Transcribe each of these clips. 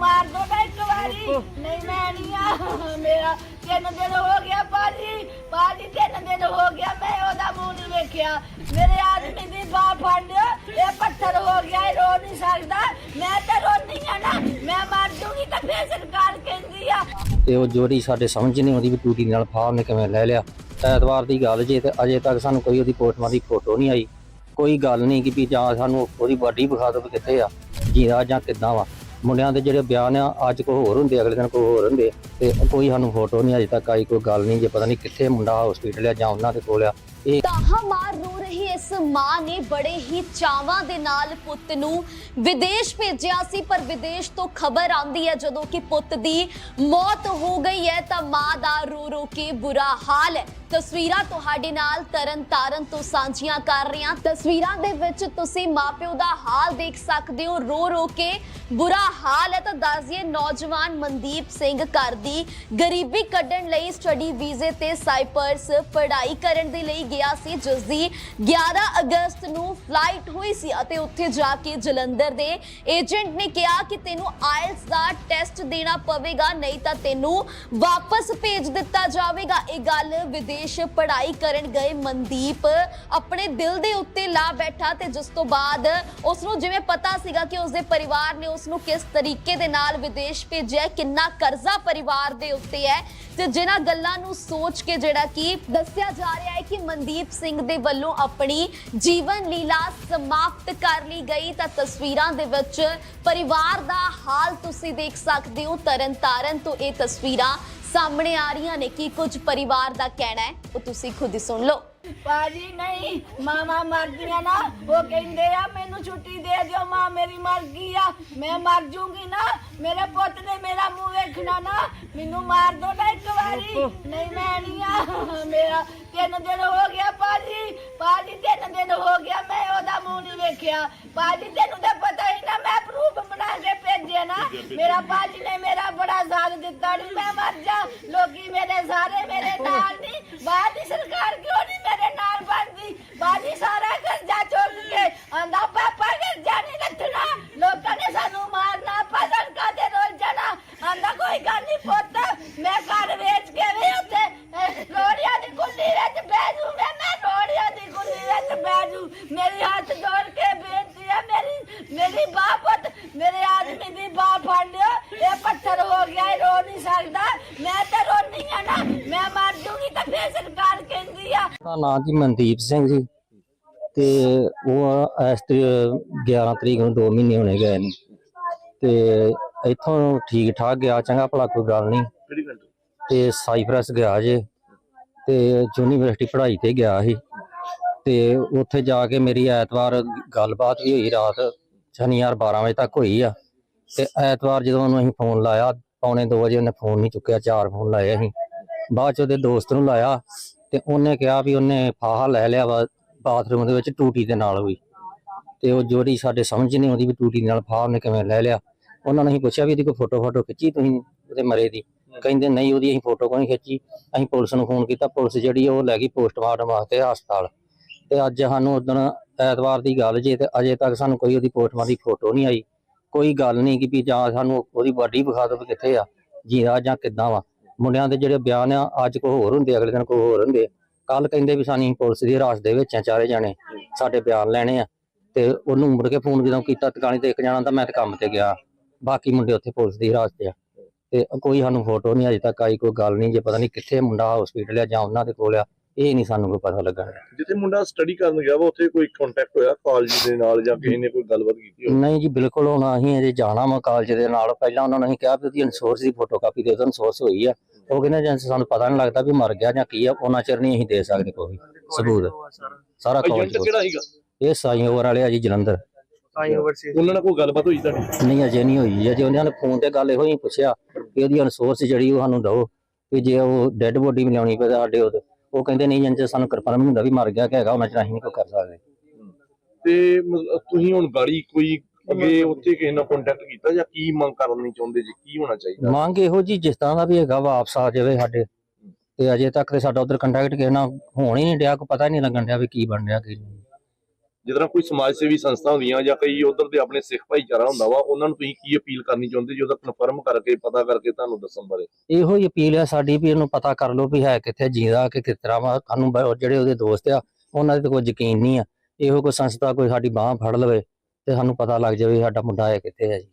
ਮਾਰ ਦੋ ਨਾ ਇੱਕ ਵਾਰੀ। ਨਹੀਂ ਮੈਂ ਨਹੀਂ ਆ। ਮੇਰਾ ਤਿੰਨ ਦਿਨ ਹੋ ਗਿਆ ਬਾਜੀ ਬਾਜੀ ਤਿੰਨ ਦਿਨ ਹੋ ਗਿਆ ਮੈਂ ਉਹਦਾ ਮੂੰਹ ਨਹੀਂ ਵੇਖਿਆ। ਮੇਰੇ ਆਦਮੀ ਦੀ ਬਾਹ ਫੜ ਲਿਆ ਇਹ ਪੱਥਰ ਹੋ ਗਿਆ ਇਹ ਰੋ ਨਹੀਂ ਸਕਦਾ। ਮੈਂ ਤਾਂ ਰੋਂਦੀ ਆ ਨਾ ਮੈਂ ਮਰ ਜੂਗੀ ਤਾਂ ਫੇਰ ਸਰਕਾਰ ਕਹਿੰਦੀ ਆ। ਤੇ ਉਹ ਜੋੜੀ ਸਾਡੇ ਸਮਝ ਨਹੀਂ ਆਉਂਦੀ ਵੀ ਟੂਟੀ ਨਾਲ ਫਾਹ ਨੇ ਕਿਵੇਂ ਲੈ ਲਿਆ। ਐਤਵਾਰ ਦੀ ਗੱਲ ਜੇ ਤੇ ਅਜੇ ਤੱਕ ਸਾਨੂੰ ਕੋਈ ਉਹਦੀ ਪੋਸਟਮਾਰਟਮ ਦੀ ਫੋਟੋ ਨਹੀਂ ਆਈ। ਕੋਈ ਗੱਲ ਨਹੀਂ ਕਿ ਵੀ ਜਾਂ ਸਾਨੂੰ ਉਹਦੀ ਬਾਡੀ ਵਿਖਾ ਦਿਓ ਵੀ ਕਿੱਥੇ ਆ ਜੀਦਾ ਜਾਂ ਕਿੱਦਾਂ ਵਾ। ਮੁੰਡਿਆਂ ਦੇ ਜਿਹੜੇ ਬਿਆਨ ਆ, ਅੱਜ ਕੋ ਹੋਰ ਹੁੰਦੇ, ਅਗਲੇ ਦਿਨ ਕੋ ਹੋਰ ਹੁੰਦੇ, ਤੇ ਕੋਈ ਸਾਨੂੰ ਫੋਟੋ ਨਹੀਂ ਅਜੇ ਤੱਕ ਆਈ, ਕੋਈ ਗੱਲ ਨਹੀਂ, ਜੇ ਪਤਾ ਨਹੀਂ ਕਿੱਥੇ ਮੁੰਡਾ ਹਸਪੀਟਲ ਆ ਜਾਂ ਉਹਨਾਂ ਦੇ ਕੋਲ ਆ। ਇਹ ਤਾਹਾ ਮਾਰ ਰੋ ਰਹੀ ਇਸ ਮਾਂ ਨੇ ਬੜੇ ਹੀ ਚਾਵਾਂ ਦੇ ਨਾਲ ਪੁੱਤ ਨੂੰ ਵਿਦੇਸ਼ ਭੇਜਿਆ ਸੀ, ਪਰ ਵਿਦੇਸ਼ ਤੋਂ ਖਬਰ ਆਂਦੀ ਹੈ, ਜਦੋਂ ਕਿ ਪੁੱਤ ਦੀ ਮੌਤ ਹੋ ਗਈ ਹੈ, ਤਾਂ ਮਾਂ ਦਾ ਰੋ ਰੋ ਕੇ ਬੁਰਾ ਹਾਲ ਹੈ। ਤਸਵੀਰਾਂ ਤੁਹਾਡੇ ਨਾਲ ਤਰਨ ਤਾਰਨ ਤੋਂ ਸਾਂਝੀਆਂ ਕਰ ਰਹੇ ਹਾਂ। ਤਸਵੀਰਾਂ ਦੇ ਵਿੱਚ ਤੁਸੀਂ ਮਾਪਿਓ ਦਾ ਹਾਲ ਦੇਖ ਸਕਦੇ ਹੋ। ਰੋ ਰੋ ਕੇ ਬੁਰਾ ਹਾਲ ਹੈ। ਤਾਂ ਦੱਸਦੀਏ, ਨੌਜਵਾਨ ਮਨਦੀਪ ਸਿੰਘ ਘਰ ਦੀ ਗਰੀਬੀ ਕੱਢਣ ਲਈ ਸਟੱਡੀ ਵੀਜ਼ੇ ਤੇ ਸਾਈਪਰਸ ਪੜ੍ਹਾਈ ਕਰਨ ਦੇ ਲਈ ਗਿਆ ਸੀ। ਜਿਸ ਦੀ 11 ਅਗਸਤ ਨੂੰ ਫਲਾਈਟ ਹੋਈ ਸੀ ਅਤੇ ਉੱਥੇ ਜਾ ਕੇ ਜਲੰਧਰ ਦੇ ਏਜੰਟ ਨੇ ਕਿਹਾ ਕਿ ਤੈਨੂੰ ਆਇਲਸ ਦਾ ਟੈਸਟ ਦੇਣਾ ਪਵੇਗਾ, ਨਹੀਂ ਤਾਂ ਤੈਨੂੰ ਵਾਪਸ ਭੇਜ ਦਿੱਤਾ ਜਾਵੇਗਾ। ਇਹ ਗੱਲ ਵਿਦੇਸ਼ ਪੜ੍ਹਾਈ ਕਰਨ ਗਏ ਮਨਦੀਪ। ਆਪਣੇ ਦਿਲ ਦੇ ਉੱਤੇ ਲਾ ਬੈਠਾ ਤੇ ਜਿਸ ਤੋਂ ਬਾਅਦ ਉਸ ਨੂੰ ਜਿਵੇਂ ਪਤਾ ਸੀਗਾ ਕਿ ਉਸਦੇ ਪਰਿਵਾਰ ਨੇ ਉਸ ਨੂੰ ਕਿਸ ਤਰੀਕੇ ਦੇ ਨਾਲ ਵਿਦੇਸ਼ ਭੇਜਿਆ, ਕਿੰਨਾ ਕਰਜ਼ਾ ਪਰਿਵਾਰ ਦੇ ਉੱਤੇ ਹੈ ਤੇ ਜਿਨ੍ਹਾਂ ਗੱਲਾਂ ਨੂੰ ਸੋਚ ਕੇ ਜਿਹੜਾ ਕਿ ਦੱਸਿਆ ਜਾ ਰਿਹਾ ਹੈ ਕਿ ਮਨਦੀਪ ਸਿੰਘ ਦੇ ਵੱਲੋਂ ਆਪਣੀ ਜੀਵਨ ਲੀਲਾ ਸਮਾਪਤ ਕਰ ਲਈ ਗਈ। ਤਾਂ ਤਸਵੀਰਾਂ ਦੇ ਵਿੱਚ ਪਰਿਵਾਰ ਦਾ ਹਾਲ ਤੁਸੀਂ ਦੇਖ ਸਕਦੇ ਹੋ। ਤਰਨਤਾਰਨ ਤੋਂ ਇਹ ਤਸਵੀਰਾਂ ਸਾਹਮਣੇ ਆ ਰਹੀਆਂ ਨੇ ਕਿ ਕੁਝ ਪਰਿਵਾਰ ਦਾ ਕਹਿਣਾ ਹੈ। ਉਹ ਤੁਸੀਂ ਖੁਦ ਹੀ ਸੁਣ ਲਓ। ਬਾਜੀ ਨਹੀਂ ਮਾਮਾ ਮਰ ਨਾ, ਉਹ ਕਹਿੰਦੇ ਆ, ਮੈਨੂੰ ਛੁੱਟੀ ਦੇ ਦਿਓ, ਮਾਂ ਮੇਰੀ ਮਰ ਗਈ ਆ। ਮੈਂ ਮਰ ਜੂਗੀ ਨਾ, ਮੇਰੇ ਪੁੱਤ ਨੇ ਮੇਰਾ ਮੂੰਹ ਵੇਖਣਾ ਨਾ, ਮੈਨੂੰ ਮਾਰ ਦੋ ਨਾ ਇੱਕ ਵਾਰੀ। ਨਹੀਂ, ਮੈਂ ਨਹੀਂ ਆ। ਮੇਰਾ ਤਿੰਨ ਦਿਨ ਹੋ ਗਿਆ ਪਾਜੀ ਪਾਜੀ ਤਿੰਨ ਦਿਨ ਹੋ ਗਿਆ, ਮੈਂ ਉਹਦਾ ਮੂੰਹ ਨਹੀਂ ਵੇਖਿਆ। ਪਾਜੀ ਤੈਨੂੰ ਤਾਂ ਪਤਾ ਹੀ ਨਾ ਮੈਂ ਪ੍ਰੂਫ ਬਣਾ ਕੇ ਭੇਜਿਆ ਨਾ ਮੇਰਾ ਬਾਜੀ ਨੇ ਮੇਰਾ ਬੜਾ ਸਾਥ ਦਿੱਤਾ ਨਹੀਂ ਮੈਂ ਮਰ ਜਾ। ਲੋਕੀ ਮੇਰੇ ਸਾਰੇ ਮੇਰੇ ਨਾਲ ਨਹੀਂ ਬਾਹਰ ਦੀ ਸਰਕਾਰ ਕਿਉਂ ਨਹੀਂ ਮੇਰੇ ਨਾਲ ਬਣਦੀ? ਬਾਜੀ ਸਾਰਾ ਕਰਜ਼ਾ ਚੁੱਕ ਕੇ ਆਂਦਾ ਪਾਪਾ ਕਰਜ਼ਾ ਨਹੀਂ ਰੱਖਣਾ ਲੋਕਾਂ ਨੇ ਸਾਨੂੰ ਮਾਰਨਾ ਪਸੰਦ ਕਾਦੇ ਰੋਲ ਜਾਣਾ ਆਂਦਾ ਕੋਈ ਗੱਲ ਨਹੀਂ ਪੁੱਤ ਮੈਂ ਘਰ ਵੇਚ ਕੇ ਵੀ ਉੱਥੇ ਅਹ, ਲੋੜੀਆਂ ਦੀ ਕੁੰਡੀ ਵਿੱਚ ਬਹਿ ਜੂ ਮੈਂ ਮੈਂ ਲੋੜੀਆਂ ਦੀ ਕੁੰਡੀ ਵਿੱਚ ਬਹਿ ਜੂ ਮੇਰੀ ਹੱਥ ਜੋੜ ਕੇ ਬੇਨਤੀ ਹੈ ਮੇਰੀ ਮੇਰੀ ਬਾਹ ਪੁੱਤ ਮੇਰੇ ਆਦਮੀ ਦੀ ਬਾਹ ਫੜ ਲਿਓ ਇਹ ਪੱਥਰ ਹੋ ਗਿਆ ਇਹ ਰੋ ਨਹੀਂ ਸਕਦਾ ਮੈਂ ਤਾਂ ਰੋਂਦੀ ਆ ਨਾ ਮੈਂ ਮਰ ਜੂਗੀ ਤਾਂ ਫੇਰ ਸਰਕਾਰ ਕਹਿੰਦੀ ਆ ਦਾ ਨਾਂ ਜੀ ਮਨਦੀਪ ਸਿੰਘ ਜੀ। ਤੇ ਉਹ ਇਸ ਤਰੀ- 11 ਤਰੀਕ ਨੂੰ 2 ਮਹੀਨੇ ਹੋਣੇ ਗਏ ਨੇ। ਤੇ ਇੱਥੋਂ ਠੀਕ ਠਾਕ ਗਿਆ ਚੰਗਾ ਭਲਾ ਕੋਈ ਗੱਲ ਨਹੀਂ। ਤੇ ਸਾਈਪ੍ਰਸ ਗਿਆ ਜੇ। ਤੇ ਯੂਨੀਵਰਸਿਟੀ ਪੜ੍ਹਾਈ ਤੇ ਗਿਆ ਸੀ। ਤੇ ਉੱਥੇ ਜਾ ਕੇ ਮੇਰੀ ਐਤਵਾਰ ਗੱਲਬਾਤ ਵੀ ਹੋਈ ਰਾਤ ਸ਼ਨੀਵਾਰ 12 ਵਜੇ ਤੱਕ ਹੋਈ ਆ। ਤੇ ਐਤਵਾਰ ਜਦੋਂ ਉਹਨੂੰ ਅਸੀਂ ਫੋਨ ਲਾਇਆ ਪੌਣੇ 2 ਵਜੇ ਉਹਨੇ ਫੋਨ ਨਹੀਂ ਚੁੱਕਿਆ ਚਾਰ ਫੋਨ ਲਾਏ ਅਸੀਂ। ਬਾਅਦ ਚ ਉਹਦੇ ਦੋਸਤ ਨੂੰ ਲਾਇਆ। ਤੇ ਉਹਨੇ ਕਿਹਾ ਵੀ ਉਹਨੇ ਫਾਹਾ ਲੈ ਲਿਆ ਵਾ ਬਾਥਰੂਮ ਦੇ ਵਿੱਚ ਟੂਟੀ ਦੇ ਨਾਲ ਹੋਈ ਤੇ ਉਹ ਜੋੜੀ ਸਾਡੇ ਸਮਝ ਨਹੀਂ ਆਉਂਦੀ ਵੀ ਟੂਟੀ ਨਾਲ ਫਾਹਾ ਉਹਨੇ ਕਿਵੇਂ ਲੈ ਲਿਆ। ਉਹਨਾਂ ਨੇ ਅਸੀਂ ਪੁੱਛਿਆ ਵੀ ਇਹਦੀ ਕੋਈ ਫੋਟੋ ਫੋਟੋ ਖਿੱਚੀ ਤੁਸੀਂ ਉਹਦੇ ਮਰੇ ਦੀ? ਕਹਿੰਦੇ ਨਹੀਂ ਉਹਦੀ ਅਸੀਂ ਫੋਟੋ ਕੋਈ ਨਹੀਂ ਖਿੱਚੀ। ਅਸੀਂ ਪੁਲਿਸ ਨੂੰ ਫੋਨ ਕੀਤਾ, ਪੁਲਿਸ ਜਿਹੜੀ ਉਹ ਲੈ ਗਈ ਪੋਸਟਮਾਰਟਮ ਵਾਸਤੇ ਹਸਪਤਾਲ। ਤੇ ਅੱਜ ਸਾਨੂੰ ਉਦੋਂ ਐਤਵਾਰ ਦੀ ਗੱਲ ਜੇ ਤੇ ਅਜੇ ਤੱਕ ਸਾਨੂੰ ਕੋਈ ਉਹਦੀ ਪੋਸਟਮਾਰਟਮ ਦੀ ਫੋਟੋ ਨਹੀਂ ਆਈ। ਕੋਈ ਗੱਲ ਨਹੀਂ ਕਿ ਵੀ ਜਾਂ ਸਾਨੂੰ ਉਹਦੀ ਬਾਡੀ ਵਿਖਾ ਦਿਓ ਵੀ ਕਿੱਥੇ ਆ ਜੀਰਾ ਜਾਂ ਕਿੱਦਾਂ ਵਾ। ਮੁੰਡਿਆਂ ਦੇ ਜਿਹੜੇ ਬਿਆਨ ਆ ਅੱਜ ਕੋ ਹੋਰ ਹੁੰਦੇ ਅਗਲੇ ਦਿਨ ਕੋ ਹੋਰ ਹੁੰਦੇ ਕੱਲ ਕਹਿੰਦੇ ਵੀ ਸਾਨੂੰ ਪੁਲਿਸ ਦੀ ਹਿਰਾਸਤ ਦੇ ਵਿੱਚ ਆ ਚਾਰੇ ਜਾਣੇ ਸਾਡੇ ਬਿਆਨ ਲੈਣੇ ਆ। ਤੇ ਉਹਨੂੰ ਮੁੜ ਕੇ ਫੋਨ ਜਦੋਂ ਕੀਤਾ ਟਿਕਾਣੀ ਤੇ ਇੱਕ ਜਾਣਾ ਤਾਂ ਮੈਂ ਤੇ ਕੰਮ ਤੇ ਗਿਆ। ਬਾਕੀ ਮੁੰਡੇ ਉੱਥੇ ਪੁਲਿਸ ਦੀ ਹਿਰਾਸਤ 'ਚ ਆ। ਤੇ ਕੋਈ ਸਾਨੂੰ ਫੋਟੋ ਨਹੀਂ ਅਜੇ ਤੱਕ ਆਈ ਕੋਈ ਗੱਲ ਨਹੀਂ ਜੇ ਪਤਾ ਨਹੀਂ ਕਿੱਥੇ ਮੁੰਡਾ ਹਸਪੀਟਲ ਆ ਜਾਂ ਉਹਨਾਂ ਦੇ ਕੋਲ ਆ ਇਹ ਨਹੀਂ ਸਾਨੂੰ ਕੋਈ ਪਤਾ ਲੱਗਾ ਜਿੱਥੇ ਮੁੰਡਾ ਸਟੱਡੀ ਕਰਨ ਗਿਆ ਵਾ ਉੱਥੇ ਕੋਈ ਕੰਟੈਕਟ ਹੋਇਆ ਕਾਲਜ ਦੇ ਨਾਲ ਜਾਂ ਕਿਸੇ ਨੇ ਕੋਈ ਗੱਲਬਾਤ ਕੀਤੀ ਹੋਵੇ? ਨਹੀਂ ਜੀ ਬਿਲਕੁਲ ਹੁਣ ਅਸੀਂ ਅਜੇ ਜਾਣਾ ਵਾ ਕਾਲਜ ਦੇ ਨਾਲ। ਪਹਿਲਾਂ ਉਹਨਾਂ ਨੇ ਅਸੀਂ ਕਿਹਾ ਵੀ ਉਹਦੀ ਅਨਸੋਰਸ ਦੀ ਫੋਟੋਕਾਪੀ ਦੇ ਦਿਓ ਅਨਸੋਰਸ ਹੋਈ ਆ। ਉਹ ਕਹਿੰਦੇ ਜਾਂ ਸਾਨੂੰ ਪਤਾ ਨਹੀਂ ਲੱਗਦਾ ਵੀ ਮਰ ਗਿਆ ਜਾਂ ਕੀ ਆ ਉਹਨਾਂ ਚਿਰ ਨਹੀਂ ਅਸੀਂ ਦੇ ਸਕਦੇ ਕੋਈ ਵੀ ਸਬੂਤ। ਸਾਰਾ ਏਜੰਟ ਕਾਲਜ ਕਿਹੜਾ ਸੀਗਾ? ਇਹ ਸਾਈ ਓਵਰ ਵਾਲੇ ਆ ਜੀ ਜਲੰਧਰ। ਉਹਨਾਂ ਨਾਲ ਕੋਈ ਗੱਲਬਾਤ ਹੋਈ ਤੁਹਾਡੀ? ਨਹੀਂ ਅਜੇ ਨਹੀਂ ਹੋਈ। ਅਜੇ ਉਹਨਾਂ ਨੇ ਫੋਨ ਤੇ ਗੱਲ ਇਹੋ ਹੀ ਪੁੱਛਿਆ ਕਿ ਉਹਦੀ ਅਨਸੋਰਸ ਜਿਹੜੀ ਉਹ ਸਾਨੂੰ ਦਿਓ ਕਿ ਜੇ ਉਹ ਡੈੱਡ ਬੋਡੀ ਮਿਲਾਉਣੀ ਪਵੇ ਸਾਡੇ ਉਹਦੇ ਉਹ ਕਹਿੰਦੇ ਨਹੀਂ ਜੰਜ ਸਾਨੂੰ ਕਿਰਪਾਨ ਨਹੀਂ ਹੁੰਦਾ ਵੀ ਮਰ ਗਿਆ ਕਿ ਹੈਗਾ ਉਹਨਾਂ ਚ ਅਸੀਂ ਨਹੀਂ ਕੋਈ ਕਰ ਸਕਦੇ। ਤੇ ਮਤਲਬ ਤੁਸੀਂ ਹੁਣ ਗਾੜੀ ਕੋਈ ਅੱਗੇ ਉੱਥੇ ਕਿਸੇ ਨਾਲ ਕੰਟੈਕਟ ਕੀਤਾ ਜਾਂ ਕੀ ਮੰਗ ਕਰਨੀ ਚਾਹੁੰਦੇ ਜੀ? ਕੀ ਹੋਣਾ ਚਾਹੀਦਾ? ਮੰਗ ਇਹੋ ਜੀ ਜਿਸ ਤਰ੍ਹਾਂ ਦਾ ਵੀ ਹੈਗਾ ਵਾਪਸ ਆ ਜਾਵੇ ਸਾਡੇ। ਤੇ ਅਜੇ ਤੱਕ ਤੇ ਸਾਡਾ ਉਧਰ ਕੰਟੈਕਟ ਕਿਸੇ ਨਾਲ ਹੋਣ ਹੀ ਨਹੀਂ ਡਿਆ ਕੋਈ ਪਤਾ ਹੀ ਨਹੀਂ ਲੱਗਣ ਡਿਆ ਵੀ ਕੀ ਬਣ ਰਿਹਾ ਕੀ ਨਹੀਂ। ਤਰ੍ਹਾਂ ਕੋਈ ਸਮਾਜ ਸੇਵੀ ਸੰਸਥਾ ਹੁੰਦੀਆਂ ਜਾਂ ਕਈ ਉਧਰ ਦੇ ਆਪਣੇ ਸਿੱਖ ਭਾਈਚਾਰਾ ਹੁੰਦਾ ਵਾ ਉਹਨਾਂ ਨੂੰ ਤੁਸੀਂ ਕੀ ਅਪੀਲ ਕਰਨੀ ਚਾਹੁੰਦੇ ਜੀ? ਉਹਦਾ ਕਨਫਰਮ ਕਰਕੇ ਪਤਾ ਕਰਕੇ ਤੁਹਾਨੂੰ ਦੱਸਣ ਬਾਰੇ। ਇਹੋ ਹੀ ਅਪੀਲ ਹੈ ਸਾਡੀ ਵੀ ਇਹਨੂੰ ਪਤਾ ਕਰ ਲਓ ਵੀ ਹੈ ਕਿੱਥੇ ਜੀਂਦਾ ਕਿ ਕਿਸ ਤਰ੍ਹਾਂ ਵਾ। ਸਾਨੂੰ ਜਿਹੜੇ ਉਹਦੇ ਦੋਸਤ ਆ ਉਹਨਾਂ ਦੇ ਕੋਈ ਯਕੀਨ ਨਹੀਂ ਆ। ਇਹੋ ਕੋਈ ਸੰਸਥਾ ਕੋਈ ਸਾਡੀ ਬਾਹ ਫੜ ਲਵੇ। ਤੇ ਸਾਨੂੰ ਪਤਾ ਲੱਗ ਜਾਵੇ ਸਾਡਾ ਮੁੰਡਾ ਹੈ ਕਿੱਥੇ ਹੈ ਜੀ।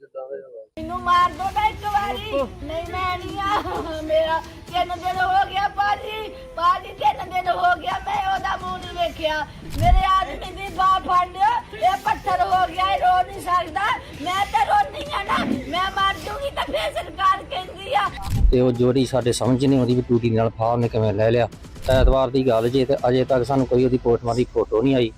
ਮੈਨੂੰ ਮਾਰ ਦੋ ਨਾ ਇੱਕ ਵਾਰੀ। ਨਹੀਂ ਮੈਂ ਨਹੀਂ ਆ। ਮੇਰਾ ਤਿੰਨ ਦਿਨ ਹੋ ਗਿਆ ਬਾਜੀ ਬਾਜੀ ਤਿੰਨ ਦਿਨ ਹੋ ਗਿਆ ਮੈਂ ਉਹਦਾ ਮੂੰਹ ਨਹੀਂ ਵੇਖਿਆ। ਮੇਰੇ ਆਦਮੀ ਦੀ ਬਾਹ ਫੜ ਇਹ ਪੱਥਰ ਹੋ ਗਿਆ ਇਹ ਰੋ ਨਹੀਂ ਸਕਦਾ। ਮੈਂ ਤਾਂ ਰੋਂਦੀ ਆ ਨਾ। ਮੈਂ ਮਰ ਜੂਗੀ ਤਾਂ ਫੇਰ ਸਰਕਾਰ ਕਹਿੰਦੀ ਆ। ਤੇ ਉਹ ਜੋੜੀ ਸਾਡੇ ਸਮਝ ਨਹੀਂ ਆਉਂਦੀ ਵੀ ਟੂਟੀ ਨਾਲ ਫਾਹ ਨੇ ਕਿਵੇਂ ਲੈ ਲਿਆ। ਐਤਵਾਰ ਦੀ ਗੱਲ ਜੇ ਤੇ ਅਜੇ ਤੱਕ ਸਾਨੂੰ ਕੋਈ ਉਹਦੀ ਪੋਸਟਮਾਰਟਮ ਦੀ ਫੋਟੋ ਨਹੀਂ ਆਈ।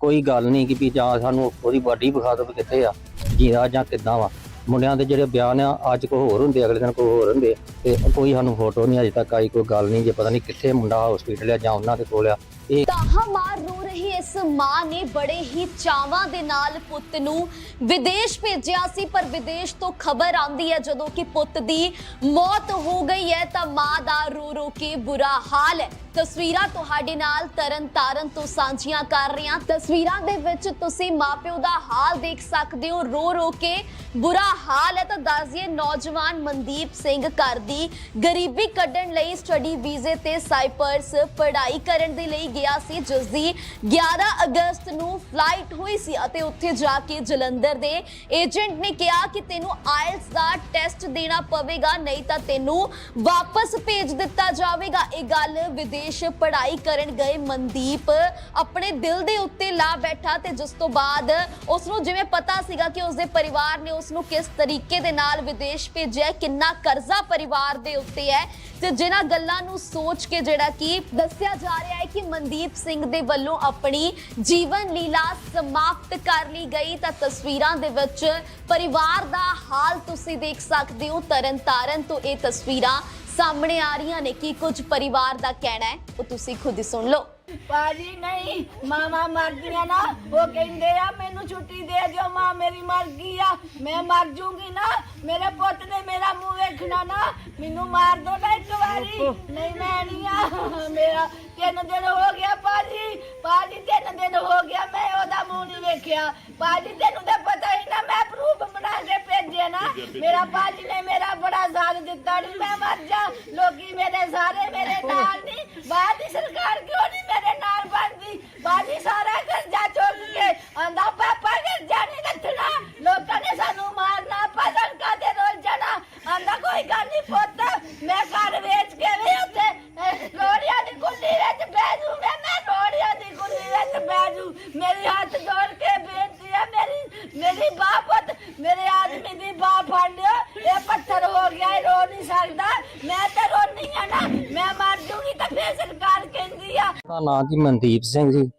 ਕੋਈ ਗੱਲ ਨਹੀਂ ਕਿ ਵੀ ਜਾਂ ਸਾਨੂੰ ਉਹਦੀ ਬਾਡੀ ਵਿਖਾ ਦਿਓ ਵੀ ਕਿੱਥੇ ਆ ਜੀਦਾ ਜਾਂ ਕਿੱਦਾਂ ਵਾ। ਮੁੰਡਿਆਂ ਦੇ ਜਿਹੜੇ ਬਿਆਨ ਆ, ਅੱਜ ਕੋ ਹੋਰ ਹੁੰਦੇ, ਅਗਲੇ ਦਿਨ ਕੋ ਹੋਰ ਹੁੰਦੇ, ਤੇ ਕੋਈ ਸਾਨੂੰ ਫੋਟੋ ਨਹੀਂ, ਅਜੇ ਤੱਕ ਆਈ, ਕੋਈ ਗੱਲ ਨਹੀਂ, ਜੇ ਪਤਾ ਨਹੀਂ ਕਿੱਥੇ ਮੁੰਡਾ ਹਸਪੀਟਲ ਆ ਜਾਂ ਉਹਨਾਂ ਦੇ ਕੋਲ ਆ। ਇਹ ਤਾਹਾ ਮਾਰ ਰੋ ਰਹੀ ਇਸ ਮਾਂ ਨੇ ਬੜੇ ਹੀ ਚਾਵਾਂ ਦੇ ਨਾਲ ਪੁੱਤ ਨੂੰ ਵਿਦੇਸ਼ ਭੇਜਿਆ ਸੀ, ਪਰ ਵਿਦੇਸ਼ ਤੋਂ ਖਬਰ ਆਂਦੀ ਹੈ, ਜਦੋਂ ਕਿ ਪੁੱਤ ਦੀ ਮੌਤ ਹੋ ਗਈ ਹੈ, ਤਾਂ ਮਾਂ ਦਾ ਰੋ ਰੋ ਕੇ ਬੁਰਾ ਹਾਲ ਹੈ। ਤਸਵੀਰਾਂ ਤੁਹਾਡੇ ਨਾਲ ਤਰਨ ਤਾਰਨ ਤੋਂ ਸਾਂਝੀਆਂ ਕਰ ਰਹੇ ਹਾਂ। ਤਸਵੀਰਾਂ ਦੇ ਵਿੱਚ ਤੁਸੀਂ ਮਾਪਿਓ ਦਾ ਹਾਲ ਦੇਖ ਸਕਦੇ ਹੋ। ਰੋ ਰੋ ਕੇ ਬੁਰਾ ਹਾਲ ਹੈ। ਤਾਂ ਦੱਸਦੀਏ, ਨੌਜਵਾਨ ਮਨਦੀਪ ਸਿੰਘ ਘਰ ਦੀ ਗਰੀਬੀ ਕੱਢਣ ਲਈ ਸਟੱਡੀ ਵੀਜ਼ੇ ਤੇ ਸਾਈਪਰਸ ਪੜ੍ਹਾਈ ਕਰਨ ਦੇ ਲਈ ਗਿਆ ਸੀ। ਜਿਸ ਦੀ 11 ਅਗਸਤ ਨੂੰ ਫਲਾਈਟ ਹੋਈ ਸੀ ਅਤੇ ਉੱਥੇ ਜਾ ਕੇ ਜਲੰਧਰ ਦੇ ਏਜੰਟ ਨੇ ਕਿਹਾ ਕਿ ਤੈਨੂੰ ਆਇਲਸ ਦਾ ਟੈਸਟ ਦੇਣਾ ਪਵੇਗਾ, ਨਹੀਂ ਤਾਂ ਤੈਨੂੰ ਵਾਪਸ ਭੇਜ ਦਿੱਤਾ ਜਾਵੇਗਾ। ਇਹ ਗੱਲ ਵਿਦੇਸ਼ ਪੜ੍ਹਾਈ ਕਰਨ ਗਏ ਮਨਦੀਪ। ਆਪਣੇ ਦਿਲ ਦੇ ਉੱਤੇ ਲਾ ਬੈਠਾ ਤੇ ਜਿਸ ਤੋਂ ਬਾਅਦ ਉਸ ਨੂੰ ਜਿਵੇਂ ਪਤਾ ਸੀਗਾ ਕਿ ਉਸਦੇ ਪਰਿਵਾਰ ਨੇ ਉਸ ਨੂੰ ਕਿਸ ਤਰੀਕੇ ਦੇ ਨਾਲ ਵਿਦੇਸ਼ ਭੇਜਿਆ ਕਿੰਨਾ ਕਰਜ਼ਾ ਪਰਿਵਾਰ ਦੇ ਉੱਤੇ ਹੈ ਤੇ ਜਿਨ੍ਹਾਂ ਗੱਲਾਂ ਨੂੰ ਸੋਚ ਕੇ ਜਿਹੜਾ ਕਿ ਦੱਸਿਆ ਜਾ ਰਿਹਾ ਹੈ ਕਿ ਮਨਦੀਪ ਸਿੰਘ ਦੇ ਵੱਲੋਂ ਆਪਣੀ ਜੀਵਨ ਲੀਲਾ ਸਮਾਪਤ ਕਰ ਲਈ ਗਈ। ਤਾਂ ਤਸਵੀਰਾਂ ਦੇ ਵਿੱਚ ਪਰਿਵਾਰ ਦਾ ਹਾਲ ਤੁਸੀਂ ਦੇਖ ਸਕਦੇ ਹੋ। ਤਰਨਤਾਰਨ ਤੋਂ ਇਹ ਤਸਵੀਰਾਂ ਸਾਹਮਣੇ ਆ ਰਹੀਆਂ ਨੇ ਕੀ ਕੁਝ ਪਰਿਵਾਰ ਦਾ ਕਹਿਣਾ ਹੈ। ਉਹ ਤੁਸੀਂ ਖੁਦ ਹੀ ਸੁਣ ਲਓ। ਬਾਜੀ ਨਹੀਂ ਮਾਮਾ ਮਰ ਗਈਆਂ ਨਾ ਉਹ ਕਹਿੰਦੇ ਆ ਮੈਨੂੰ ਛੁੱਟੀ ਦੇ ਦਿਓ ਮਾਂ ਮੇਰੀ ਮਰ ਗਈ ਆ ਮੈਂ ਮਰ ਜੂਗੀ ਨਾ ਮੇਰੇ ਪੁੱਤ ਨੇ ਮੇਰਾ ਮੂੰਹ ਵੇਖਣਾ ਨਾ ਮੈਨੂੰ ਮਾਰ ਦੋ ਨਾ ਇੱਕ ਵਾਰੀ ਨਹੀਂ ਮੈਂ ਨਹੀਂ ਆ। ਮੇਰਾ ਤਿੰਨ ਦਿਨ ਹੋ ਗਿਆ ਬਾਜੀ ਬਾਜੀ ਤਿੰਨ ਦਿਨ ਹੋ ਗਿਆ ਮੈਂ ਉਹਦਾ ਮੂੰਹ ਨਹੀਂ ਵੇਖਿਆ। ਬਾਜੀ ਤੈਨੂੰ ਤਾਂ ਪਤਾ ਹੀ ਨਾ ਮੈਂ ਪ੍ਰੂਫ ਬਣਾ ਕੇ ਭੇਜਿਆ ਨਾ। ਮੇਰਾ ਬਾਜੀ ਨੇ ਮੇਰਾ ਬੜਾ ਸਾਥ ਦਿੱਤਾ ਨਹੀਂ ਮੈਂ ਮਰ ਜਾ। ਲੋਕੀ ਮੇਰੇ ਸਾਰੇ ਮੇਰੇ ਨਾਲ ਨਹੀਂ ਬਾਹਰ ਦੀ ਸਰਕਾਰ ਕਿਉਂ ਨਹੀਂ ਮੇਰੇ ਨਾਲ ਬਣਦੀ ਬਾਜੀ ਸਾਰਾ ਕਰਜ਼ਾ ਚੁੱਕ ਕੇ ਆਂਦਾ ਪਾਪਾ ਕਰਜ਼ਾ ਨਹੀਂ ਰੱਖਣਾ ਲੋਕਾਂ ਨੇ ਸਾਨੂੰ ਮਾਰਨਾ ਪਸੰਦ ਕਾਦੇ ਰੋਲ ਜਾਣਾ ਆਂਦਾ ਕੋਈ ਗੱਲ ਨਹੀਂ ਪੁੱਤ ਮੈਂ ਘਰ ਵੇਚ ਕੇ ਵੀ ਉੱਥੇ ਅਹ, ਲੋੜੀਆਂ ਦੀ ਕੁੱਲੀ ਵਿੱਚ ਬਹਿ ਜੂ ਮੈਂ ਮੈਂ ਲੋੜੀਆਂ ਦੀ ਕੁੱਲੀ ਵਿੱਚ ਬਹਿ ਜੂ ਮੇਰੀ ਹੱਥ ਜੋੜ ਕੇ ਬੇਨਤੀ ਹੈ ਮੇਰੀ ਮੇਰੀ ਬਾਹ ਪੁੱਤ ਮੇਰੇ ਆਦਮੀ ਦੀ ਬਾਹ ਫੜ ਲਿਓ ਇਹ ਪੱਥਰ ਹੋ ਗਿਆ ਇਹ ਰੋ ਨਹੀਂ ਸਕਦਾ ਮੈਂ ਤਾਂ ਰੋਣੀ ਆ ਨਾ ਮੈਂ ਮਰ ਜੂਗੀ ਤਾਂ ਫੇਰ ਸਰਕਾਰ ਕਹਿੰਦੀ ਆ ਦਾ ਨਾਂ ਜੀ ਮਨਦੀਪ ਸਿੰਘ ਜੀ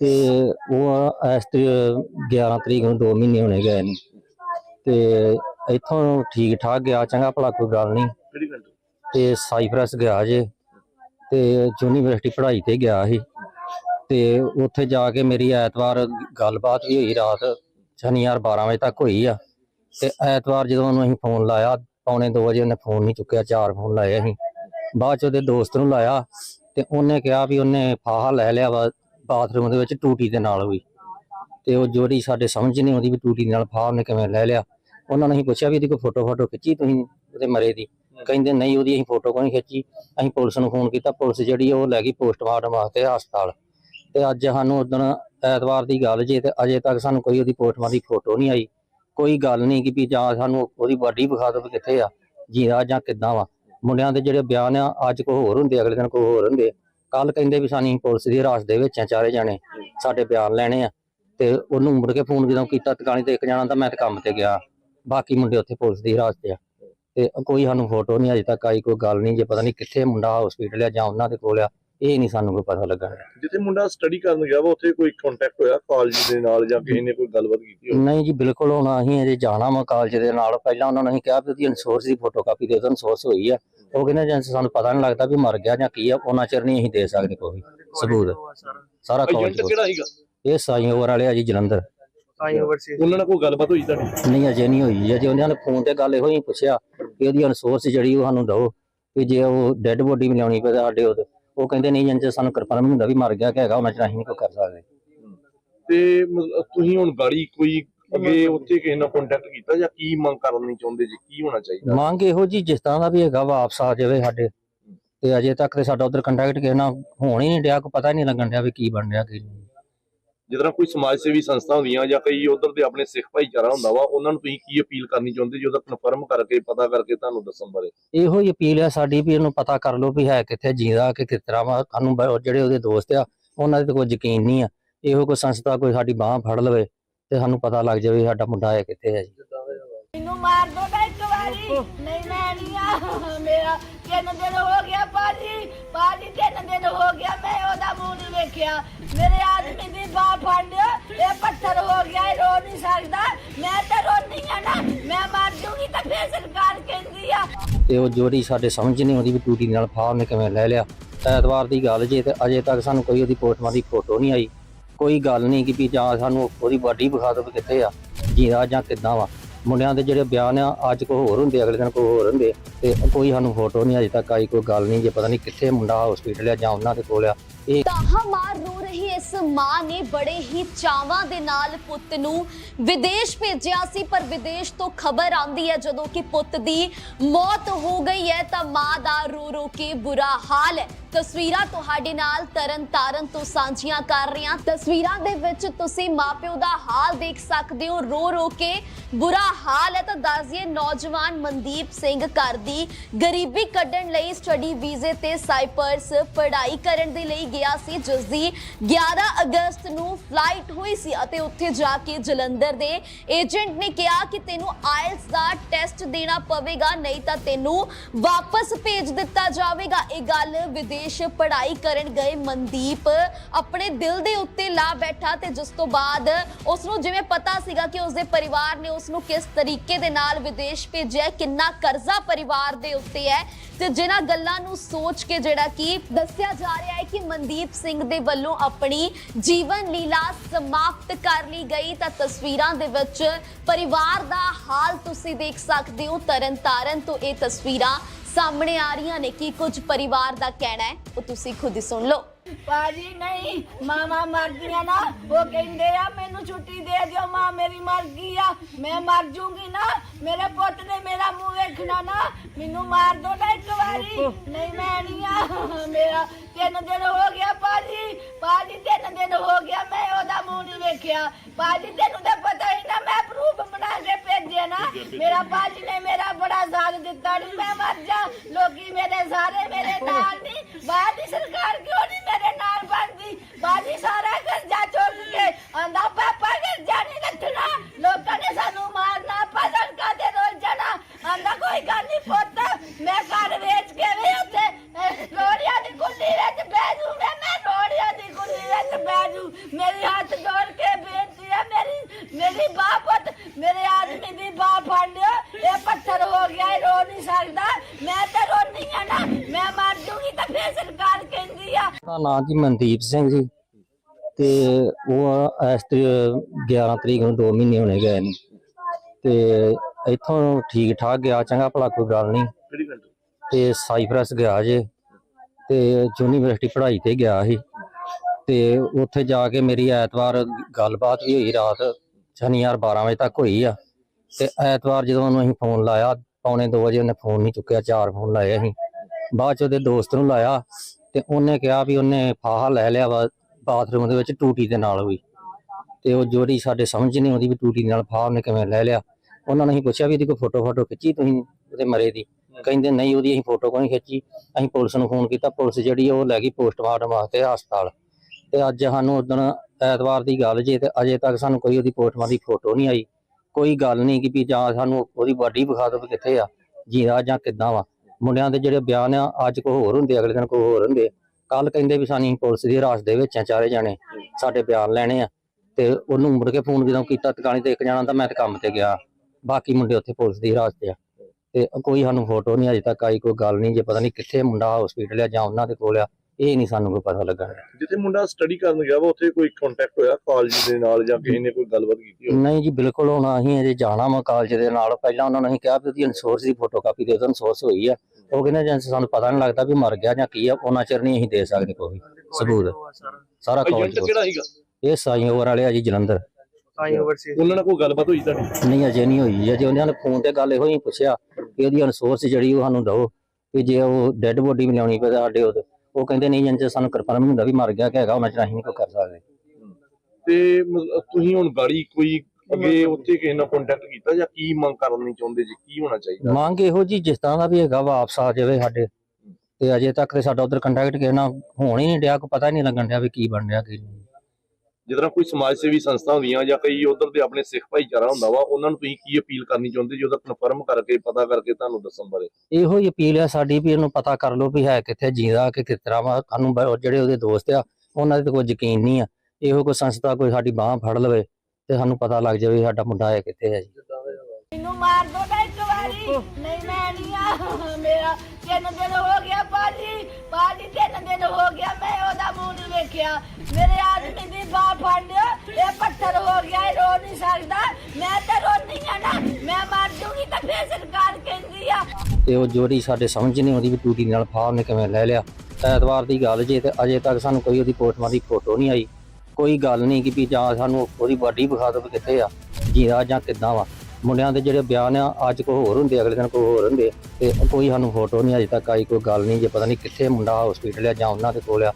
ਤੇ ਉਹ ਇਸ ਤੇ 11 ਤਰੀਕ ਨੂੰ 2 ਮਹੀਨੇ ਹੋਣੇ ਗਏ ਨੇ। ਤੇ ਇੱਥੋਂ ਠੀਕ ਠਾਕ ਗਿਆ ਚੰਗਾ ਭਲਾ ਕੋਈ ਗੱਲ ਨਹੀਂ। ਤੇ ਸਾਈਪ੍ਰਸ ਗਿਆ ਜੇ ਤੇ ਯੂਨੀਵਰਸਿਟੀ ਪੜ੍ਹਾਈ ਤੇ ਗਿਆ ਸੀ। ਤੇ ਉੱਥੇ ਜਾ ਕੇ ਮੇਰੀ ਐਤਵਾਰ ਗੱਲਬਾਤ ਵੀ ਹੋਈ ਰਾਤ ਸ਼ਨੀਵਾਰ 12 ਵਜੇ ਤੱਕ ਹੋਈ ਆ। ਤੇ ਐਤਵਾਰ ਜਦੋਂ ਉਹਨੂੰ ਅਸੀਂ ਫੋਨ ਲਾਇਆ ਪੌਣੇ 2 ਵਜੇ ਉਹਨੇ ਫੋਨ ਨਹੀਂ ਚੁੱਕਿਆ ਚਾਰ ਫੋਨ ਲਾਏ ਅਸੀਂ। ਬਾਅਦ ਚ ਉਹਦੇ ਦੋਸਤ ਨੂੰ ਲਾਇਆ ਤੇ ਉਹਨੇ ਕਿਹਾ ਵੀ ਉਹਨੇ ਫਾਹਾ ਲੈ ਲਿਆ ਵਾ ਬਾਥਰੂਮ ਦੇ ਵਿੱਚ ਟੂਟੀ ਦੇ ਨਾਲ ਹੋਈ ਤੇ ਉਹ ਜੋੜੀ ਸਾਡੇ ਸਮਝ ਨਹੀਂ ਆਉਂਦੀ ਵੀ ਟੂਟੀ ਦੇ ਨਾਲ ਫਾਹਾ ਉਹਨੇ ਕਿਵੇਂ ਲੈ ਲਿਆ। ਉਹਨਾਂ ਨੇ ਅਸੀਂ ਪੁੱਛਿਆ ਵੀ ਇਹਦੀ ਕੋਈ ਫੋਟੋ ਫੋਟੋ ਖਿੱਚੀ ਤੁਸੀਂ ਉਹਦੇ ਮਰੇ ਦੀ? ਕਹਿੰਦੇ ਨਹੀਂ ਉਹਦੀ ਅਸੀਂ ਫੋਟੋ ਕੋਈ ਖਿੱਚੀ। ਅਸੀਂ ਪੁਲਿਸ ਨੂੰ ਫੋਨ ਕੀਤਾ। ਪੁਲਿਸ ਜਿਹੜੀ ਉਹ ਲੈ ਗਈ ਪੋਸਟਮਾਰਟਮ ਵਾਸਤੇ ਹਸਪਤਾਲ। ਤੇ ਅੱਜ ਸਾਨੂੰ ਉਦੋਂ ਐਤਵਾਰ ਦੀ ਗੱਲ ਜੇ ਤੇ ਅਜੇ ਤੱਕ ਸਾਨੂੰ ਕੋਈ ਉਹਦੀ ਪੋਸਟਮਾਰਟਮ ਦੀ ਫੋਟੋ ਨਹੀਂ ਆਈ। ਕੋਈ ਗੱਲ ਨਹੀਂ ਕਿ ਵੀ ਜਾਂ ਸਾਨੂੰ ਉਹਦੀ ਬਾਡੀ ਵਿਖਾ ਦਿਓ ਵੀ ਕਿੱਥੇ ਆ, ਜੀਰਾ ਜਾਂ ਕਿੱਦਾਂ ਵਾ। ਮੁੰਡਿਆਂ ਦੇ ਜਿਹੜੇ ਬਿਆਨ ਆ, ਅੱਜ ਕੋ ਹੋਰ ਹੁੰਦੇ, ਅਗਲੇ ਦਿਨ ਕੋ ਹੋਰ ਹੁੰਦੇ ਕੱਲ ਕਹਿੰਦੇ ਵੀ ਸਾਨੂੰ ਪੁਲਿਸ ਦੀ ਹਿਰਾਸਤ ਦੇ ਵਿੱਚ ਆ, ਚਾਰੇ ਜਾਣੇ ਸਾਡੇ ਬਿਆਨ ਲੈਣੇ ਆ। ਤੇ ਉਹਨੂੰ ਮੁੜ ਕੇ ਫੋਨ ਜਦੋਂ ਕੀਤਾ ਟਿਕਾਣੀ ਤੇ ਇੱਕ ਜਾਣਾ ਤਾਂ ਮੈਂ ਤੇ ਕੰਮ ਤੇ ਗਿਆ। ਬਾਕੀ ਮੁੰਡੇ ਉੱਥੇ ਪੁਲਿਸ ਦੀ ਹਿਰਾਸਤ 'ਚ ਆ। ਤੇ ਕੋਈ ਸਾਨੂੰ ਫੋਟੋ ਨਹੀਂ, ਅਜੇ ਤੱਕ ਆਈ, ਕੋਈ ਗੱਲ ਨਹੀਂ, ਜੇ ਪਤਾ ਨਹੀਂ ਕਿੱਥੇ ਮੁੰਡਾ ਹਸਪੀਟਲ ਆ ਜਾਂ ਉਹਨਾਂ ਦੇ ਕੋਲ ਆ। ਇਹ ਨਹੀਂ ਸਾਨੂੰ ਕੋਈ ਪਤਾ ਲੱਗਾ। ਜਿੱਥੇ ਮੁੰਡਾ ਸਟੱਡੀ ਕਰਨ ਗਿਆ ਵਾ ਉੱਥੇ ਕੋਈ ਕੰਟੈਕਟ ਹੋਇਆ ਕਾਲਜ ਦੇ ਨਾਲ ਜਾਂ ਕਿਸੇ ਨੇ ਕੋਈ ਗੱਲਬਾਤ ਕੀਤੀ ਹੋਵੇ? ਨਹੀਂ ਜੀ ਬਿਲਕੁਲ ਹੁਣ ਅਸੀਂ ਅਜੇ ਜਾਣਾ ਵਾ ਕਾਲਜ ਦੇ ਨਾਲ। ਪਹਿਲਾਂ ਉਹਨਾਂ ਨੂੰ ਅਸੀਂ ਕਿਹਾ ਵੀ ਉਹਦੀ ਅਨਸੋਰਸ ਦੀ ਫੋਟੋ ਕਾਪੀ ਦੇ ਦਿਓ ਅਨਸੋਰਸ ਹੋਈ ਆ। ਉਹ ਕਹਿੰਦੇ ਜਾਂ ਸਾਨੂੰ ਪਤਾ ਨਹੀਂ ਲੱਗਦਾ ਵੀ ਮਰ ਗਿਆ ਜਾਂ ਕੀ ਆ ਉਹਨਾਂ ਚਿਰ ਨਹੀਂ ਅਸੀਂ ਦੇ ਸਕਦੇ ਕੋਈ ਸਬੂਤ। ਸਾਰਾ। ਕਾਲਜ ਕਿਹੜਾ ਸੀਗਾ? ਇਹ ਸਾਈ ਓਵਰ ਵਾਲੇ ਆ ਜੀ ਜਲੰਧਰ। ਉਹਨਾਂ ਨਾਲ ਕੋਈ ਗੱਲਬਾਤ ਹੋਈ ਤੁਹਾਡੀ? ਨਹੀਂ ਅਜੇ ਨਹੀਂ ਹੋਈ ਅਜੇ ਉਹਨਾਂ ਨੇ ਫੋਨ ਤੇ ਗੱਲ ਇਹੋ ਹੀ ਪੁੱਛਿਆ ਕਿ ਉਹਦੀ ਅਨਸੋਰਸ ਜਿਹੜੀ ਉਹ ਸਾਨੂੰ ਦਿਓ ਕਿ ਜੇ ਉਹ ਡੈੱਡ ਬੋਡੀ ਮਿਲਾਉਣੀ ਪਵੇ ਸਾਡੇ ਉਹਦੇ ਉਹ ਕਹਿੰਦੇ ਨਹੀਂ ਜੰਜ ਸਾਨੂੰ ਕਨਫਰਮ ਨਹੀਂ ਹੁੰਦਾ ਵੀ ਮਰ ਗਿਆ ਕਿ ਹੈਗਾ ਉਹਨਾਂ ਚ ਅਸੀਂ ਨਹੀਂ ਕੋਈ ਕਰ ਸਕਦੇ। ਤੇ ਮਤਲਬ ਤੁਸੀਂ ਹੁਣ ਗਾੜੀ ਕੋਈ ਅੱਗੇ ਉੱਥੇ ਕਿਸੇ ਨਾਲ ਕੰਟੈਕਟ ਕੀਤਾ ਜਾਂ ਕੀ ਮੰਗ ਕਰਨ ਚਾਹੁੰਦੇ ਜੀ? ਕੀ ਹੋਣਾ ਚਾਹੀਦਾ? ਮੰਗ ਇਹੋ ਜੀ ਜਿਸ ਤਰ੍ਹਾਂ ਦਾ ਵੀ ਹੈਗਾ ਵਾਪਸ ਆ ਜਾਵੇ ਸਾਡੇ। ਤੇ ਅਜੇ ਤੱਕ ਤੇ ਸਾਡਾ ਉਧਰ ਕੰਟੈਕਟ ਕਿਸੇ ਨਾਲ ਹੋਣ ਹੀ ਨਹੀਂ ਡਿਆ ਕੋਈ ਪਤਾ ਹੀ ਨਹੀਂ ਲੱਗਣ ਡਿਆ ਵੀ ਕੀ ਬਣ ਰਿਹਾ ਕੀ ਨਹੀਂ। ਜਿਸ ਤਰ੍ਹਾਂ ਕੋਈ ਸਮਾਜ ਸੇਵੀ ਸੰਸਥਾ ਹੁੰਦੀਆਂ ਜਾਂ ਕਈ ਉਧਰ ਦੇ ਆਪਣੇ ਸਿੱਖ ਭਾਈਚਾਰਾ ਹੁੰਦਾ ਵਾ ਉਹਨਾਂ ਨੂੰ ਤੁਸੀਂ ਕੀ ਅਪੀਲ ਕਰਨੀ ਚਾਹੁੰਦੇ ਜੀ? ਉਹਦਾ ਕਨਫਰਮ ਕਰਕੇ ਪਤਾ ਕਰਕੇ ਤੁਹਾਨੂੰ ਦੱਸਣ ਬਾਰੇ। ਇਹੋ ਹੀ ਅਪੀਲ ਹੈ ਸਾਡੀ ਵੀ ਇਹਨੂੰ ਪਤਾ ਕਰ ਲਓ ਵੀ ਹੈ ਕਿੱਥੇ ਜੀਂਦਾ ਕਿ ਕਿਸ ਤਰ੍ਹਾਂ ਵਾ। ਸਾਨੂੰ ਜਿਹੜੇ ਉਹਦੇ ਦੋਸਤ ਆ ਉਹਨਾਂ ਦੇ ਕੋਈ ਯਕੀਨ ਨਹੀਂ ਆ। ਇਹੋ ਕੋਈ ਸੰਸਥਾ ਕੋਈ ਸਾਡੀ ਬਾਹ ਫੜ ਲਵੇ ਤੇ ਸਾਨੂੰ ਪਤਾ ਲੱਗ ਜਾਵੇ ਸਾਡਾ ਮੁੰਡਾ ਹੈ ਕਿੱਥੇ ਹੈ ਜੀ। ਮੈਨੂੰ ਮਾਰ ਦੋ ਨਾ ਇੱਕ ਵਾਰੀ। ਨਹੀਂ ਮੈਂ ਨਹੀਂ ਆ। ਮੇਰਾ ਤਿੰਨ ਦਿਨ ਹੋ ਗਿਆ ਪਾਜੀ। ਪਾਜੀ ਤਿੰਨ ਦਿਨ ਹੋ ਗਿਆ ਮੈਂ ਉਹਦਾ ਮੂੰਹ ਨਹੀਂ ਵੇਖਿਆ। ਮੇਰੇ ਆਦਮੀ ਦੀ ਬਾਹ ਲਿਆ ਇਹ ਪੱਥਰ ਹੋ ਗਿਆ ਇਹ ਰੋ ਨਹੀਂ ਸਕਦਾ। ਮੈਂ ਤਾਂ ਰੋਣੀ ਆ ਨਾ ਮੈਂ ਮਰ ਜੂਗੀ ਤਾਂ ਫੇਰ ਸਰਕਾਰ ਕਹਿੰਦੀ ਆ। ਤੇ ਉਹ ਜੋੜੀ ਸਾਡੇ ਸਮਝ ਨਹੀਂ ਆਉਂਦੀ ਵੀ ਟੂਟੀ ਨਾਲ ਫਾਹ ਨੇ ਕਿਵੇਂ ਲੈ ਲਿਆ। ਐਤਵਾਰ ਦੀ ਗੱਲ ਜੇ ਤੇ ਅਜੇ ਤੱਕ ਸਾਨੂੰ ਕੋਈ ਉਹਦੀ ਪੋਸਟਮਾਰਟਮ ਦੀ ਫੋਟੋ ਨਹੀਂ ਆਈ। ਕੋਈ ਗੱਲ ਨਹੀਂ ਕਿ ਵੀ ਜਾਂ ਸਾਨੂੰ ਉਹਦੀ ਬਾਡੀ ਵਿਖਾ ਦਿਓ ਵੀ ਕਿੱਥੇ ਆ ਜੀਦਾ ਜਾਂ ਕਿੱਦਾਂ ਵਾ। ਮੁੰਡਿਆਂ ਦੇ ਜਿਹੜੇ ਬਿਆਨ ਆ ਅੱਜ ਕੋ ਹੋਰ ਹੁੰਦੇ ਅਗਲੇ ਦਿਨ ਕੋ ਹੋਰ ਹੁੰਦੇ ਤੇ ਕੋਈ ਸਾਨੂੰ ਫੋਟੋ ਨਹੀਂ ਅਜੇ ਤੱਕ ਆਈ ਕੋਈ ਗੱਲ ਨਹੀਂ ਜੇ ਪਤਾ ਨਹੀਂ ਕਿੱਥੇ ਮੁੰਡਾ ਹਸਪੀਟਲ ਆ ਜਾਂ ਉਹਨਾਂ ਦੇ ਕੋਲ ਆ। ਇਹ ਤਾਹਾ ਮਾਰ ਇਸ ਮਾਂ ਨੇ ਬੜੇ ਹੀ ਚਾਵਾਂ ਦੇ ਨਾਲ ਪੁੱਤ ਨੂੰ ਵਿਦੇਸ਼ ਭੇਜਿਆ ਸੀ, ਪਰ ਵਿਦੇਸ਼ ਤੋਂ ਖਬਰ ਆਂਦੀ ਹੈ ਜਦੋਂ ਕਿ ਪੁੱਤ ਦੀ ਮੌਤ ਹੋ ਗਈ ਹੈ, ਤਾਂ ਮਾਂ ਦਾ ਰੋ ਰੋ ਕੇ ਬੁਰਾ ਹਾਲ ਹੈ। ਤਸਵੀਰਾਂ ਤੁਹਾਡੇ ਨਾਲ ਤਰਨ ਤਾਰਨ ਤੋਂ ਸਾਂਝੀਆਂ ਕਰ ਰਹੇ ਹਾਂ। ਤਸਵੀਰਾਂ ਦੇ ਵਿੱਚ ਤੁਸੀਂ ਮਾਪਿਓ ਦਾ ਹਾਲ ਦੇਖ ਸਕਦੇ ਹੋ। ਰੋ ਰੋ ਕੇ ਬੁਰਾ ਹਾਲ ਹੈ, ਤਾਂ ਦੱਸਦੀਏ ਨੌਜਵਾਨ ਮਨਦੀਪ ਸਿੰਘ ਘਰ ਦੀ ਗਰੀਬੀ ਕੱਢਣ ਲਈ ਸਟੱਡੀ ਵੀਜ਼ੇ ਤੇ ਸਾਈਪਰਸ ਪੜ੍ਹਾਈ ਕਰਨ ਦੇ ਲਈ ਗਿਆ ਸੀ ਜਿਸ ਦੀ 11 ਅਗਸਤ ਨੂੰ ਫਲਾਈਟ ਹੋਈ ਸੀ ਅਤੇ ਉੱਥੇ ਜਾ ਕੇ ਜਲੰਧਰ ਦੇ ਏਜੰਟ ਨੇ ਕਿਹਾ ਕਿ ਤੈਨੂੰ ਆਇਲਸ ਦਾ ਟੈਸਟ ਦੇਣਾ ਪਵੇਗਾ, ਨਹੀਂ ਤਾਂ ਤੈਨੂੰ ਵਾਪਸ ਭੇਜ ਦਿੱਤਾ ਜਾਵੇਗਾ। ਇਹ ਗੱਲ ਵਿਦੇਸ਼ ਪੜ੍ਹਾਈ ਕਰਨ ਗਏ ਮਨਦੀਪ ਆਪਣੇ ਦਿਲ ਦੇ ਉੱਤੇ ਲਾ ਬੈਠਾ ਤੇ ਜਿਸ ਤੋਂ ਬਾਅਦ ਉਸ ਨੂੰ ਜਿਵੇਂ ਪਤਾ ਸੀਗਾ ਕਿ ਉਸਦੇ ਪਰਿਵਾਰ ਨੇ ਉਸ ਨੂੰ ਕਿਸ ਤਰੀਕੇ ਦੇ ਨਾਲ ਵਿਦੇਸ਼ ਭੇਜਿਆ, ਕਿੰਨਾ ਕਰਜ਼ਾ ਪਰਿਵਾਰ ਦੇ ਉੱਤੇ ਹੈ ਤੇ ਜਿਨ੍ਹਾਂ ਗੱਲਾਂ ਨੂੰ ਸੋਚ ਕੇ ਜਿਹੜਾ ਕਿ ਦੱਸਿਆ ਜਾ ਰਿਹਾ ਹੈ ਕਿ ਮਨਦੀਪ ਸਿੰਘ ਦੇ ਵੱਲੋਂ ਆਪਣੀ ਜੀਵਨ ਲੀਲਾ ਸਮਾਪਤ ਕਰ ਲਈ ਗਈ, ਤਾਂ ਤਸਵੀਰਾਂ ਦੇ ਵਿੱਚ ਪਰਿਵਾਰ ਦਾ ਹਾਲ ਤੁਸੀਂ ਦੇਖ ਸਕਦੇ ਹੋ। ਤਰਨਤਾਰਨ ਤੋਂ ਇਹ ਤਸਵੀਰਾਂ ਸਾਹਮਣੇ ਆ ਰਹੀਆਂ ਨੇ ਕਿ ਕੁਝ ਪਰਿਵਾਰ ਦਾ ਕਹਿਣਾ ਹੈ, ਉਹ ਤੁਸੀਂ ਖੁਦ ਹੀ ਸੁਣ ਲਓ। ਪਾਜੀ ਨਹੀਂ ਮਾਮਾ ਮਰਦੀਆਂ ਨਾ ਉਹ ਕਹਿੰਦੇ ਆ ਮੈਨੂੰ ਛੁੱਟੀ ਦੇ ਦਿਓ ਮਾਂ ਮੇਰੀ ਮਰ ਗਈ ਆ ਮੈਂ ਮਰ ਜੂਗੀ ਨਾ ਮੇਰੇ ਪੁੱਤ ਨੇ ਮੇਰਾ ਮੂੰਹ ਵੇਖਣਾ ਨਾ ਮੈਨੂੰ ਮਾਰ ਦੋ ਨਾ ਇੱਕ ਵਾਰੀ ਨਹੀਂ ਮੈਂ ਨਹੀਂ ਆ ਮੇਰਾ ਤਿੰਨ ਦਿਨ ਹੋ ਗਿਆ ਪਾਜੀ ਪਾਜੀ ਤਿੰਨ ਦਿਨ ਹੋ ਗਿਆ ਮੈਂ ਉਹਦਾ ਮੂੰਹ ਨਹੀਂ ਵੇਖਿਆ ਪਾਜੀ ਤੈਨੂੰ ਤਾਂ ਪਤਾ ਹੀ ਨਾ ਮੈਂ ਪ੍ਰੂਫ ਬਣਾ ਕੇ ਭੇਜੇ ਨਾ ਮੇਰਾ ਪਾਜੀ ਨੇ ਮੇਰਾ ਬੜਾ ਸਾਥ ਦਿੱਤਾ ਨਹੀਂ ਮੈਂ ਮਰ ਜਾ ਲੋਕੀ ਮੇਰੇ ਸਾਰੇ ਮੇਰੇ ਨਾਲ ਨਹੀਂ ਬਾਹਰ ਦੀ ਸਰਕਾਰ ਕਿਉਂ ਨਹੀਂ ਮੇਰੇ ਨਾਲ ਬਣਦੀ ਬਾਜੀ ਸਾਰਾ ਕਰਜ਼ਾ ਚੁੱਕ ਕੇ ਆਂਦਾ ਪਾਪਾ ਕਰਜ਼ਾ ਨਹੀਂ ਰੱਖਣਾ ਲੋਕਾਂ ਨੇ ਸਾਨੂੰ ਮਾਰਨਾ ਪਸੰਦ ਕਰਦੇ ਰੋਲ ਜਾਣਾ ਆਂਦਾ ਕੋਈ ਗੱਲ ਨਹੀਂ ਪੁੱਤ ਮੈਂ ਘਰ ਵੇਚ ਕੇ ਵੀ ਉੱਥੇ ਅਹ, ਲੋੜੀਆਂ ਦੀ ਕੁੰਡੀ ਵਿੱਚ ਬਹਿ ਜੂ ਮੈਂ ਮੈਂ ਲੋੜੀਆਂ ਦੀ ਕੁੰਡੀ ਵਿੱਚ ਬਹਿ ਜੂ ਮੇਰੀ ਹੱਥ ਜੋੜ ਕੇ ਬੇਨਤੀ ਹੈ ਮੇਰੀ ਮੇਰੀ ਬਾਹ ਪੁੱਤ ਮੇਰੇ ਆਦਮੀ ਦੀ ਬਾਹ ਫੜ ਲਿਆ ਇਹ ਪੱਥਰ ਹੋ ਗਿਆ ਇਹ ਰੋ ਨਹੀਂ ਸਕਦਾ ਮੈਂ ਤਾਂ ਰੋਣੀ ਆ ਨਾ ਮੈਂ ਮਰ ਜੂਗੀ ਤਾਂ ਫੇਰ ਸਰਕਾਰ ਕਹਿੰਦੀ ਆ ਦਾ ਨਾਂ ਜੀ ਮਨਦੀਪ ਸਿੰਘ ਜੀ ਤੇ ਉਹ ਇਸ ਤੇ 11 ਤਰੀਕ ਨੂੰ 2 ਮਹੀਨੇ ਹੋਣੇ ਗਏ ਨੇ। ਤੇ ਇੱਥੋਂ ਠੀਕ ਠਾਕ ਗਿਆ ਚੰਗਾ ਭਲਾ ਕੋਈ ਗੱਲ ਨਹੀਂ। ਤੇ ਸਾਈਪ੍ਰਸ ਗਿਆ ਜੇ ਤੇ ਯੂਨੀਵਰਸਿਟੀ ਪੜ੍ਹਾਈ ਤੇ ਗਿਆ ਸੀ। ਤੇ ਉੱਥੇ ਜਾ ਕੇ ਮੇਰੀ ਐਤਵਾਰ ਗੱਲਬਾਤ ਵੀ ਹੋਈ ਰਾਤ ਸ਼ਨੀਵਾਰ 12 ਵਜੇ ਤੱਕ ਹੋਈ ਆ। ਤੇ ਐਤਵਾਰ ਜਦੋਂ ਉਹਨੂੰ ਅਸੀਂ ਫੋਨ ਲਾਇਆ ਪੌਣੇ 2 ਵਜੇ ਉਹਨੇ ਫੋਨ ਨਹੀਂ ਚੁੱਕਿਆ ਚਾਰ ਫੋਨ ਲਾਏ ਅਸੀਂ। ਬਾਅਦ ਚ ਉਹਦੇ ਦੋਸਤ ਨੂੰ ਲਾਇਆ ਤੇ ਉਹਨੇ ਕਿਹਾ ਵੀ ਉਹਨੇ ਫਾਹਾ ਲੈ ਲਿਆ ਵਾ ਬਾਥਰੂਮ ਦੇ ਵਿੱਚ ਟੂਟੀ ਦੇ ਨਾਲ ਹੋਈ ਤੇ ਉਹ ਜੋੜੀ ਸਾਡੇ ਸਮਝ ਨਹੀਂ ਆਉਂਦੀ ਵੀ ਟੂਟੀ ਦੇ ਨਾਲ ਫਾਹਾ ਉਹਨੇ ਕਿਵੇਂ ਲੈ ਲਿਆ। ਉਹਨਾਂ ਨੇ ਅਸੀਂ ਪੁੱਛਿਆ ਵੀ ਇਹਦੀ ਕੋਈ ਫੋਟੋ ਫੋਟੋ ਖਿੱਚੀ ਤੁਸੀਂ ਉਹਦੇ ਮਰੇ ਦੀ? ਕਹਿੰਦੇ ਨਹੀਂ ਉਹਦੀ ਅਸੀਂ ਫੋਟੋ ਕੋਈ ਨਹੀਂ ਖਿੱਚੀ। ਅਸੀਂ ਪੁਲਿਸ ਨੂੰ ਫੋਨ ਕੀਤਾ। ਪੁਲਿਸ ਜਿਹੜੀ ਉਹ ਲੈ ਗਈ ਪੋਸਟਮਾਰਟਮ ਵਾਸਤੇ ਹਸਪਤਾਲ। ਤੇ ਅੱਜ ਸਾਨੂੰ ਉਦੋਂ ਐਤਵਾਰ ਦੀ ਗੱਲ ਜੇ ਤੇ ਅਜੇ ਤੱਕ ਸਾਨੂੰ ਕੋਈ ਉਹਦੀ ਪੋਸਟਮਾਰਟਮ ਦੀ ਫੋਟੋ ਨਹੀਂ ਆਈ। ਕੋਈ ਗੱਲ ਨਹੀਂ ਕਿ ਵੀ ਜਾਂ ਸਾਨੂੰ ਉਹਦੀ ਬਾਡੀ ਵਿਖਾ ਦਿਓ ਵੀ ਕਿੱਥੇ ਆ ਜੀਰਾ ਜਾਂ ਕਿੱਦਾਂ ਵਾ। ਮੁੰਡਿਆਂ ਦੇ ਜਿਹੜੇ ਬਿਆਨ ਆ, ਅੱਜ ਕੋ ਹੋਰ ਹੁੰਦੇ, ਅਗਲੇ ਦਿਨ ਕੋ ਹੋਰ ਹੁੰਦੇ। ਕੱਲ ਕਹਿੰਦੇ ਵੀ ਸਾਨੂੰ ਪੁਲਿਸ ਦੀ ਹਿਰਾਸਤ ਦੇ ਵਿੱਚ ਆ, ਚਾਰੇ ਜਾਣੇ ਸਾਡੇ ਬਿਆਨ ਲੈਣੇ ਆ। ਤੇ ਉਹਨੂੰ ਮੁੜ ਕੇ ਫੋਨ ਜਦੋਂ ਕੀਤਾ ਟਿਕਾਣੇ ਤੇ ਇੱਕ ਜਾਣਾ ਤਾਂ ਮੈਂ ਤੇ ਕੰਮ ਤੇ ਗਿਆ। ਬਾਕੀ ਮੁੰਡੇ ਉੱਥੇ ਪੁਲਿਸ ਦੀ ਹਿਰਾਸਤ 'ਚ ਆ। ਤੇ ਕੋਈ ਸਾਨੂੰ ਫੋਟੋ ਨਹੀਂ ਅਜੇ ਤੱਕ ਆਈ, ਕੋਈ ਗੱਲ ਨਹੀਂ, ਜੇ ਪਤਾ ਨਹੀਂ ਕਿੱਥੇ ਮੁੰਡਾ ਹਸਪੀਟਲ ਆ ਜਾਂ ਉਹਨਾਂ ਦੇ ਕੋਲ ਆ। ਇਹ ਨਹੀਂ ਸਾਨੂੰ ਕੋਈ ਪਤਾ ਲੱਗਾ ਜਿੱਥੇ ਮੁੰਡਾ ਸਟੱਡੀ ਕਰਨ ਗਿਆ ਵਾ ਉੱਥੇ ਕੋਈ ਕੰਟੈਕਟ ਹੋਇਆ ਕਾਲਜ ਦੇ ਨਾਲ ਜਾਂ ਕਿਸੇ ਨੇ ਕੋਈ ਗੱਲਬਾਤ ਕੀਤੀ ਹੋਵੇ? ਨਹੀਂ ਜੀ ਬਿਲਕੁਲ ਹੁਣ ਅਸੀਂ ਅਜੇ ਜਾਣਾ ਵਾ ਕਾਲਜ ਦੇ ਨਾਲ। ਪਹਿਲਾਂ ਉਹਨਾਂ ਨੂੰ ਅਸੀਂ ਕਿਹਾ ਵੀ ਉਹਦੀ ਇਨਸੋਰਸ ਦੀ ਫੋਟੋਕਾਪੀ ਦੇ ਦਿਓ ਇਨਸੋਰਸ ਹੋਈ ਆ। ਉਹ ਕਹਿੰਦੇ ਜਾਂ ਸਾਨੂੰ ਪਤਾ ਨਹੀਂ ਲੱਗਦਾ ਵੀ ਮਰ ਗਿਆ ਜਾਂ ਕੀ ਆ ਉਹਨਾਂ ਚਿਰ ਨਹੀਂ ਅਸੀਂ ਦੇ ਸਕਦੇ ਕੋਈ ਸਬੂਤ। ਸਾਰਾ ਕਾਲਜ ਕਿਹੜਾ ਸੀਗਾ? ਇਹ ਸਾਈਓਵਰ ਵਾਲੇ ਆ ਜੀ ਜਲੰਧਰ। ਉਹਨਾਂ ਨਾਲ ਕੋਈ ਗੱਲਬਾਤ ਹੋਈ ਤੁਹਾਡੀ? ਨਹੀਂ ਅਜੇ ਨਹੀਂ ਹੋਈ ਅਜੇ ਉਹਨਾਂ ਨੇ ਫੋਨ ਤੇ ਗੱਲ ਇਹੋ ਹੀ ਪੁੱਛਿਆ ਕਿ ਉਹਦੀ ਅਨਸੋਰਸ ਜਿਹੜੀ ਉਹ ਸਾਨੂੰ ਦਿਓ ਕਿ ਜੇ ਉਹ ਡੈੱਡ ਬੋਡੀ ਮਿਲਾਉਣੀ ਪਵੇ ਸਾਡੇ ਉਹਦੇ ਉਹ ਕਹਿੰਦੇ ਨਹੀਂ ਜੰਜ ਸਾਨੂੰ ਕਨਫਰਮ ਨਹੀਂ ਹੁੰਦਾ ਵੀ ਮਰ ਗਿਆ ਕਿ ਹੈਗਾ ਉਹਨਾਂ ਚ ਨਹੀਂ ਕੋਈ ਕਰ ਸਕਦੇ। ਤੇ ਮਤਲਬ ਤੁਸੀਂ ਹੁਣ ਗਾੜੀ ਕੋਈ ਅੱਗੇ ਉੱਥੇ ਕਿਸੇ ਨਾਲ ਕੰਟੈਕਟ ਕੀਤਾ ਜਾਂ ਕੀ ਮੰਗ ਕਰਨੀ ਚਾਹੁੰਦੇ ਜੀ? ਕੀ ਹੋਣਾ ਚਾਹੀਦਾ? ਮੰਗ ਇਹੋ ਜੀ ਜਿਸ ਤਰ੍ਹਾਂ ਦਾ ਵੀ ਹੈਗਾ ਵਾਪਸ ਆ ਜਾਵੇ ਸਾਡੇ। ਤੇ ਅਜੇ ਤੱਕ ਤੇ ਸਾਡਾ ਉਧਰ ਕੰਟੈਕਟ ਕਿਸੇ ਨਾਲ ਹੋਣ ਹੀ ਨਹੀਂ ਡਿਆ ਕੋਈ ਪਤਾ ਹੀ ਨਹੀਂ ਲੱਗਣ ਡਿਆ ਵੀ ਕੀ ਬਣ ਰਿਹਾ ਕੀ ਨਹੀਂ। ਜਿਸ ਤਰ੍ਹਾਂ ਕੋਈ ਸਮਾਜ ਸੇਵੀ ਸੰਸਥਾ ਹੁੰਦੀਆਂ ਜਾਂ ਕਈ ਉਧਰ ਦੇ ਆਪਣੇ ਸਿੱਖ ਭਾਈਚਾਰਾ ਹੁੰਦਾ ਵਾ ਉਹਨਾਂ ਨੂੰ ਤੁਸੀਂ ਕੀ ਅਪੀਲ ਕਰਨੀ ਚਾਹੁੰਦੇ ਜੀ ਉਹਦਾ ਕਨਫਰਮ ਕਰਕੇ ਪਤਾ ਕਰਕੇ ਤੁਹਾਨੂੰ ਦੱਸਣ ਬਾਰੇ? ਇਹੋ ਹੀ ਅਪੀਲ ਹੈ ਸਾਡੀ ਵੀ ਇਹਨੂੰ ਪਤਾ ਕਰ ਲਓ ਵੀ ਹੈ ਕਿੱਥੇ ਜੀਂਦਾ ਕਿ ਕਿਸ ਤਰ੍ਹਾਂ ਵਾ। ਸਾਨੂੰ ਜਿਹੜੇ ਉਹਦੇ ਦੋਸਤ ਆ ਉਹਨਾਂ ਦੇ ਤੇ ਕੋਈ ਯਕੀਨ ਨਹੀਂ ਆ। ਇਹੋ ਕੋਈ ਸੰਸਥਾ ਕੋਈ ਸਾਡੀ ਬਾਹ ਫੜ ਲਵੇ ਤੇ ਸਾਨੂੰ ਪਤਾ ਲੱਗ ਜਾਵੇ ਸਾਡਾ ਮੁੰਡਾ ਹੈ ਕਿੱਥੇ ਹੈ ਜੀ। ਮੈਨੂੰ ਮਾਰ ਦੋ ਨਾ ਇੱਕ ਵਾਰੀ। ਨਹੀਂ ਮੈਂ ਨਹੀਂ ਆ। ਮੇਰਾ ਤਿੰਨ ਦਿਨ ਹੋ ਗਿਆ ਬਾਜੀ ਬਾਜੀ ਮੂੰਹ ਮੇਰੇ ਆਦਮੀ ਦੀ ਬਾਹ ਫੜ ਲਿਆ ਇਹ ਪੱਥਰ ਹੋ ਗਿਆ, ਇਹ ਰੋ ਨਹੀਂ ਸਕਦਾ। ਮੈਂ ਤਾਂ ਰੋਂਦੀ ਆ ਨਾ, ਮੈਂ ਮਰ ਜੂਗੀ ਤਾਂ ਫੇਰ ਸਰਕਾਰ ਕਹਿੰਦੀ ਆ। ਤੇ ਉਹ ਜੋਰੀ ਸਾਡੇ ਸਮਝ ਨਹੀਂ ਆਉਂਦੀ ਵੀ ਟੂਟੀ ਨਾਲ ਫਾਹ ਨੇ ਕਿਵੇਂ ਲੈ ਲਿਆ। ਐਤਵਾਰ ਦੀ ਗੱਲ ਜੇ ਤੇ ਅਜੇ ਤੱਕ ਸਾਨੂੰ ਕੋਈ ਉਹਦੀ ਪੋਸਟਮਾਰਟਮ ਦੀ ਫੋਟੋ ਨਹੀਂ ਆਈ। ਕੋਈ ਗੱਲ ਨਹੀਂ ਕਿ ਵੀ ਜਾਂ ਸਾਨੂੰ ਉਹਦੀ ਬਾਡੀ ਵਿਖਾ ਦਿਓ ਵੀ ਕਿੱਥੇ ਆ, ਜੀਰਾ ਜਾਂ ਕਿੱਦਾਂ ਵਾ। ਮੁੰਡਿਆਂ ਦੇ ਜਿਹੜੇ ਬਿਆਨ ਆ, ਅੱਜ ਕੋਈ ਹੋਰ ਹੁੰਦੇ, ਅਗਲੇ ਦਿਨ ਕੋਈ ਹੋਰ ਹੁੰਦੇ, ਤੇ ਕੋਈ ਸਾਨੂੰ ਫੋਟੋ ਨਹੀਂ ਅਜੇ ਤੱਕ ਆਈ, ਕੋਈ ਗੱਲ ਨਹੀਂ, ਜੇ ਪਤਾ ਨਹੀਂ ਕਿੱਥੇ ਮੁੰਡਾ ਹਸਪੀਟਲ ਆ ਜਾਂ ਉਹਨਾਂ ਦੇ ਕੋਲ ਆ।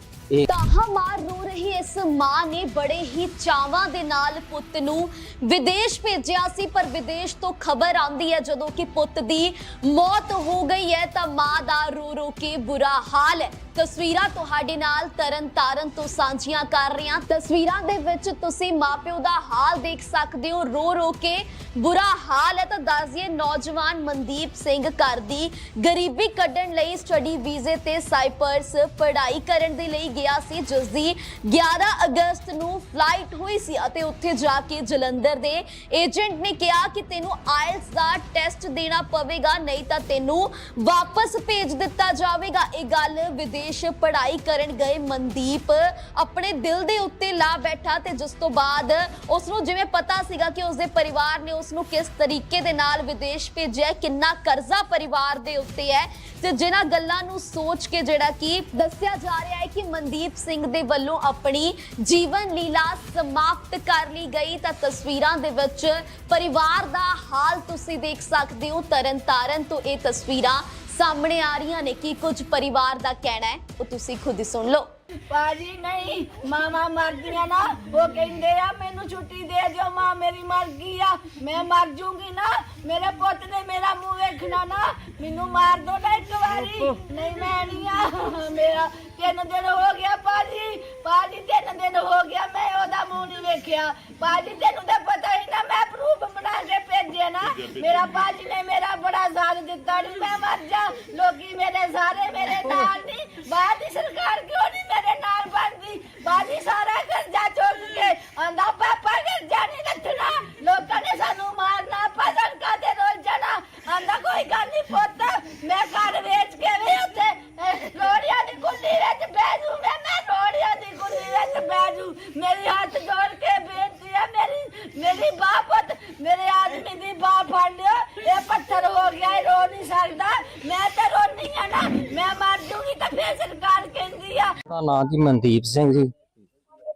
ਇਹ ਮਾਰ ਰੋ ਰਹੀ ਇਸ ਮਾਂ ਨੇ ਬੜੇ ਹੀ ਚਾਵਾਂ ਦੇ ਨਾਲ ਪੁੱਤ ਨੂੰ ਵਿਦੇਸ਼ ਭੇਜਿਆ ਸੀ, ਪਰ ਵਿਦੇਸ਼ ਤੋਂ ਖਬਰ ਆਉਂਦੀ ਹੈ, ਜਦੋਂ ਕਿ ਪੁੱਤ ਦੀ ਮੌਤ ਹੋ ਗਈ ਹੈ, ਤਾਂ ਮਾਂ ਦਾ ਰੋ ਰੋ ਕੇ ਬੁਰਾ ਹਾਲ ਹੈ। ਤਸਵੀਰਾਂ ਤੁਹਾਡੇ ਨਾਲ ਤਰਨ ਤਾਰਨ ਤੋਂ ਸਾਂਝੀਆਂ ਕਰ ਰਹੇ ਹਾਂ ਤਸਵੀਰਾਂ ਦੇ ਵਿੱਚ ਤੁਸੀਂ ਮਾਪਿਓ ਦਾ ਹਾਲ ਦੇਖ ਸਕਦੇ ਹੋ। ਰੋ ਰੋ ਕੇ ਬੁਰਾ ਹਾਲ ਹੈ ਤਾਂ ਦੱਸਦੀਏ, ਨੌਜਵਾਨ ਮਨਦੀਪ ਸਿੰਘ ਘਰ ਦੀ ਗਰੀਬੀ ਕੱਢਣ ਲਈ ਸਟੱਡੀ ਵੀਜ਼ੇ ਤੇ ਸਾਈਪਰਸ ਪੜ੍ਹਾਈ ਕਰਨ ਦੇ ਲਈ ਗਿਆ ਸੀ, ਜਿਸ ਦੀ 11 ਅਗਸਤ ਨੂੰ ਫਲਾਈਟ ਹੋਈ ਸੀ ਅਤੇ ਉੱਥੇ ਜਾ ਕੇ ਜਲੰਧਰ ਦੇ ਏਜੰਟ ਨੇ ਕਿਹਾ ਕਿ ਤੈਨੂੰ ਆਇਲਸ ਦਾ ਟੈਸਟ ਦੇਣਾ ਪਵੇਗਾ, ਨਹੀਂ ਤਾਂ ਤੈਨੂੰ ਵਾਪਸ ਭੇਜ ਦਿੱਤਾ ਜਾਵੇਗਾ। ਇਹ ਗੱਲ ਵਿਦੇਸ਼ ਪੜ੍ਹਾਈ ਕਰਨ ਗਏ ਮਨਦੀਪ। ਆਪਣੇ ਦਿਲ ਦੇ ਉੱਤੇ ਲਾ ਬੈਠਾ ਤੇ ਜਿਸ ਤੋਂ ਬਾਅਦ ਉਸ ਨੂੰ ਜਿਵੇਂ ਪਤਾ ਸੀਗਾ ਕਿ ਉਸਦੇ ਪਰਿਵਾਰ ਨੇ ਉਸ ਨੂੰ ਕਿਸ ਤਰੀਕੇ ਦੇ ਨਾਲ ਵਿਦੇਸ਼ ਭੇਜਿਆ ਕਿੰਨਾ ਕਰਜ਼ਾ ਪਰਿਵਾਰ ਦੇ ਉੱਤੇ ਹੈ ਤੇ ਜਿਨ੍ਹਾਂ ਗੱਲਾਂ ਨੂੰ ਸੋਚ ਕੇ ਜਿਹੜਾ ਕਿ ਦੱਸਿਆ ਜਾ ਰਿਹਾ ਹੈ ਕਿ ਮਨਦੀਪ ਸਿੰਘ ਦੇ ਵੱਲੋਂ ਆਪਣੀ ਜੀਵਨ ਲੀਲਾ ਸਮਾਪਤ ਕਰ ਲਈ ਗਈ। ਤਾਂ ਤਸਵੀਰਾਂ ਦੇ ਵਿੱਚ ਪਰਿਵਾਰ ਦਾ ਹਾਲ ਤੁਸੀਂ ਦੇਖ ਸਕਦੇ ਹੋ। ਤਰਨਤਾਰਨ ਤੋਂ ਇਹ ਤਸਵੀਰਾਂ ਸਾਹਮਣੇ ਆ ਰਹੀਆਂ ਨੇ ਕਿ ਕੁਝ ਪਰਿਵਾਰ ਦਾ ਕਹਿਣਾ ਹੈ। ਉਹ ਤੁਸੀਂ ਖੁਦ ਹੀ ਸੁਣ ਲਓ। ਬਾਜੀ ਨਹੀਂ ਮਾਮਾ ਮਰਦੀਆਂ ਨਾ ਉਹ ਕਹਿੰਦੇ ਆ ਮੈਨੂੰ ਛੁੱਟੀ ਦੇ ਦਿਓ ਮਾਂ ਮੇਰੀ ਮਰ ਗਈ ਆ। ਮੈਂ ਮਰ ਜੂਗੀ ਨਾ ਮੇਰੇ ਪੁੱਤ ਨੇ ਮੇਰਾ ਮੂੰਹ ਵੇਖਣਾ ਨਾ ਮੈਨੂੰ ਮਾਰ ਦੋ ਨਾ ਇੱਕ ਵਾਰੀ। ਨਹੀਂ ਮੈਂ ਨਹੀਂ ਆ ਮੇਰਾ ਤਿੰਨ ਦਿਨ ਹੋ ਗਿਆ ਬਾਜੀ ਬਾਜੀ ਤਿੰਨ ਦਿਨ ਹੋ ਗਿਆ ਮੈਂ ਉਹਦਾ ਮੂੰਹ ਨਹੀਂ ਵੇਖਿਆ। ਬਾਜੀ ਤੈਨੂੰ ਤਾਂ ਪਤਾ ਹੀ ਨਾ ਮੈਂ ਪ੍ਰੂਫ ਬਣਾ ਕੇ ਭੇਜੇ ਨਾ। ਮੇਰਾ ਬਾਜੀ ਨੇ ਮੇਰਾ ਬੜਾ ਸਾਥ ਦਿੱਤਾ ਨਹੀਂ ਮੈਂ ਮਰ ਜਾ। ਲੋਕੀ ਮੇਰੇ ਸਾਰੇ ਮੇਰੇ ਨਾਲ ਨਹੀਂ ਬਾਹਰ ਦੀ ਸਰਕਾਰ ਕਿਉਂ ਨਹੀਂ ਮੇਰੇ ਨਾਲ ਬਣਦੀ ਬਾਜੀ ਸਾਰਾ ਕਰਜ਼ਾ ਚੁੱਕ ਕੇ ਆਂਦਾ ਪਾਪਾ ਕਰਜ਼ਾ ਨਹੀਂ ਰੱਖਣਾ ਲੋਕਾਂ ਨੇ ਸਾਨੂੰ ਮਾਰਨਾ ਪਸੰਦ ਕਰਦੇ ਰੋਲ ਜਾਣਾ ਆਂਦਾ ਕੋਈ ਗੱਲ ਨਹੀਂ ਪੁੱਤ ਮੈਂ ਘਰ ਵੇਚ ਕੇ ਵੀ ਉੱਥੇ ਅਹ, ਲੋੜੀਆਂ ਦੀ ਕੁੱਲੀ ਵਿੱਚ ਬਹਿ ਜੂ ਮੈਂ ਮੈਂ ਲੋੜੀਆਂ ਦੀ ਕੁੱਲੀ ਵਿੱਚ ਬਹਿ ਜੂ ਮੇਰੀ ਹੱਥ ਜੋੜ ਕੇ ਬੇਨਤੀ ਹੈ ਮੇਰੀ ਮੇਰੀ ਬਾਹ ਪੁੱਤ ਮੇਰੇ ਆਦਮੀ ਦੀ ਬਾਹ ਫੜ ਲਿਆ ਇਹ ਪੱਥਰ ਹੋ ਗਿਆ ਇਹ ਰੋ ਨਹੀਂ ਸਕਦਾ ਮੈਂ ਤਾਂ ਰੋਂਦੀ ਆ ਨਾ ਮੈਂ ਮਰ ਜੂਗੀ ਤਾਂ ਫੇਰ ਸਰਕਾਰ ਕਹਿੰਦੀ ਆ ਦਾ ਨਾਂ ਜੀ ਮਨਦੀਪ ਸਿੰਘ ਜੀ।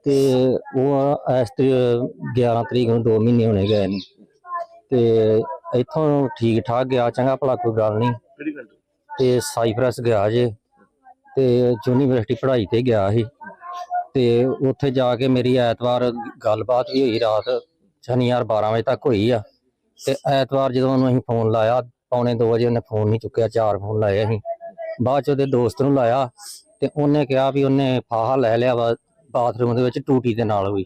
ਤੇ ਉਹ ਇਸ ਤੇ 11 ਤਰੀਕ ਨੂੰ 2 ਮਹੀਨੇ ਹੋਣੇ ਗਏ ਨੇ। ਤੇ ਇੱਥੋਂ ਠੀਕ ਠਾਕ ਗਿਆ ਚੰਗਾ ਭਲਾ ਕੋਈ ਗੱਲ ਨਹੀਂ। ਤੇ ਸਾਈਪ੍ਰਸ ਗਿਆ ਜੇ। ਤੇ ਯੂਨੀਵਰਸਿਟੀ ਪੜ੍ਹਾਈ ਤੇ ਗਿਆ ਸੀ। ਤੇ ਉੱਥੇ ਜਾ ਕੇ ਮੇਰੀ ਐਤਵਾਰ ਗੱਲਬਾਤ ਵੀ ਹੋਈ ਰਾਤ ਸ਼ਨੀਵਾਰ 12 ਵਜੇ ਤੱਕ ਹੋਈ ਆ। ਤੇ ਐਤਵਾਰ ਜਦੋਂ ਉਹਨੂੰ ਅਸੀਂ ਫੋਨ ਲਾਇਆ ਪੌਣੇ 2 ਵਜੇ ਉਹਨੇ ਫੋਨ ਨਹੀਂ ਚੁੱਕਿਆ ਚਾਰ ਫੋਨ ਲਾਏ ਅਸੀਂ। ਬਾਅਦ ਚ ਉਹਦੇ ਦੋਸਤ ਨੂੰ ਲਾਇਆ। ਤੇ ਉਹਨੇ ਕਿਹਾ ਵੀ ਉਹਨੇ ਫਾਹਾ ਲੈ ਲਿਆ ਵਾ ਬਾਥਰੂਮ ਦੇ ਵਿੱਚ ਟੂਟੀ ਦੇ ਨਾਲ ਹੋਈ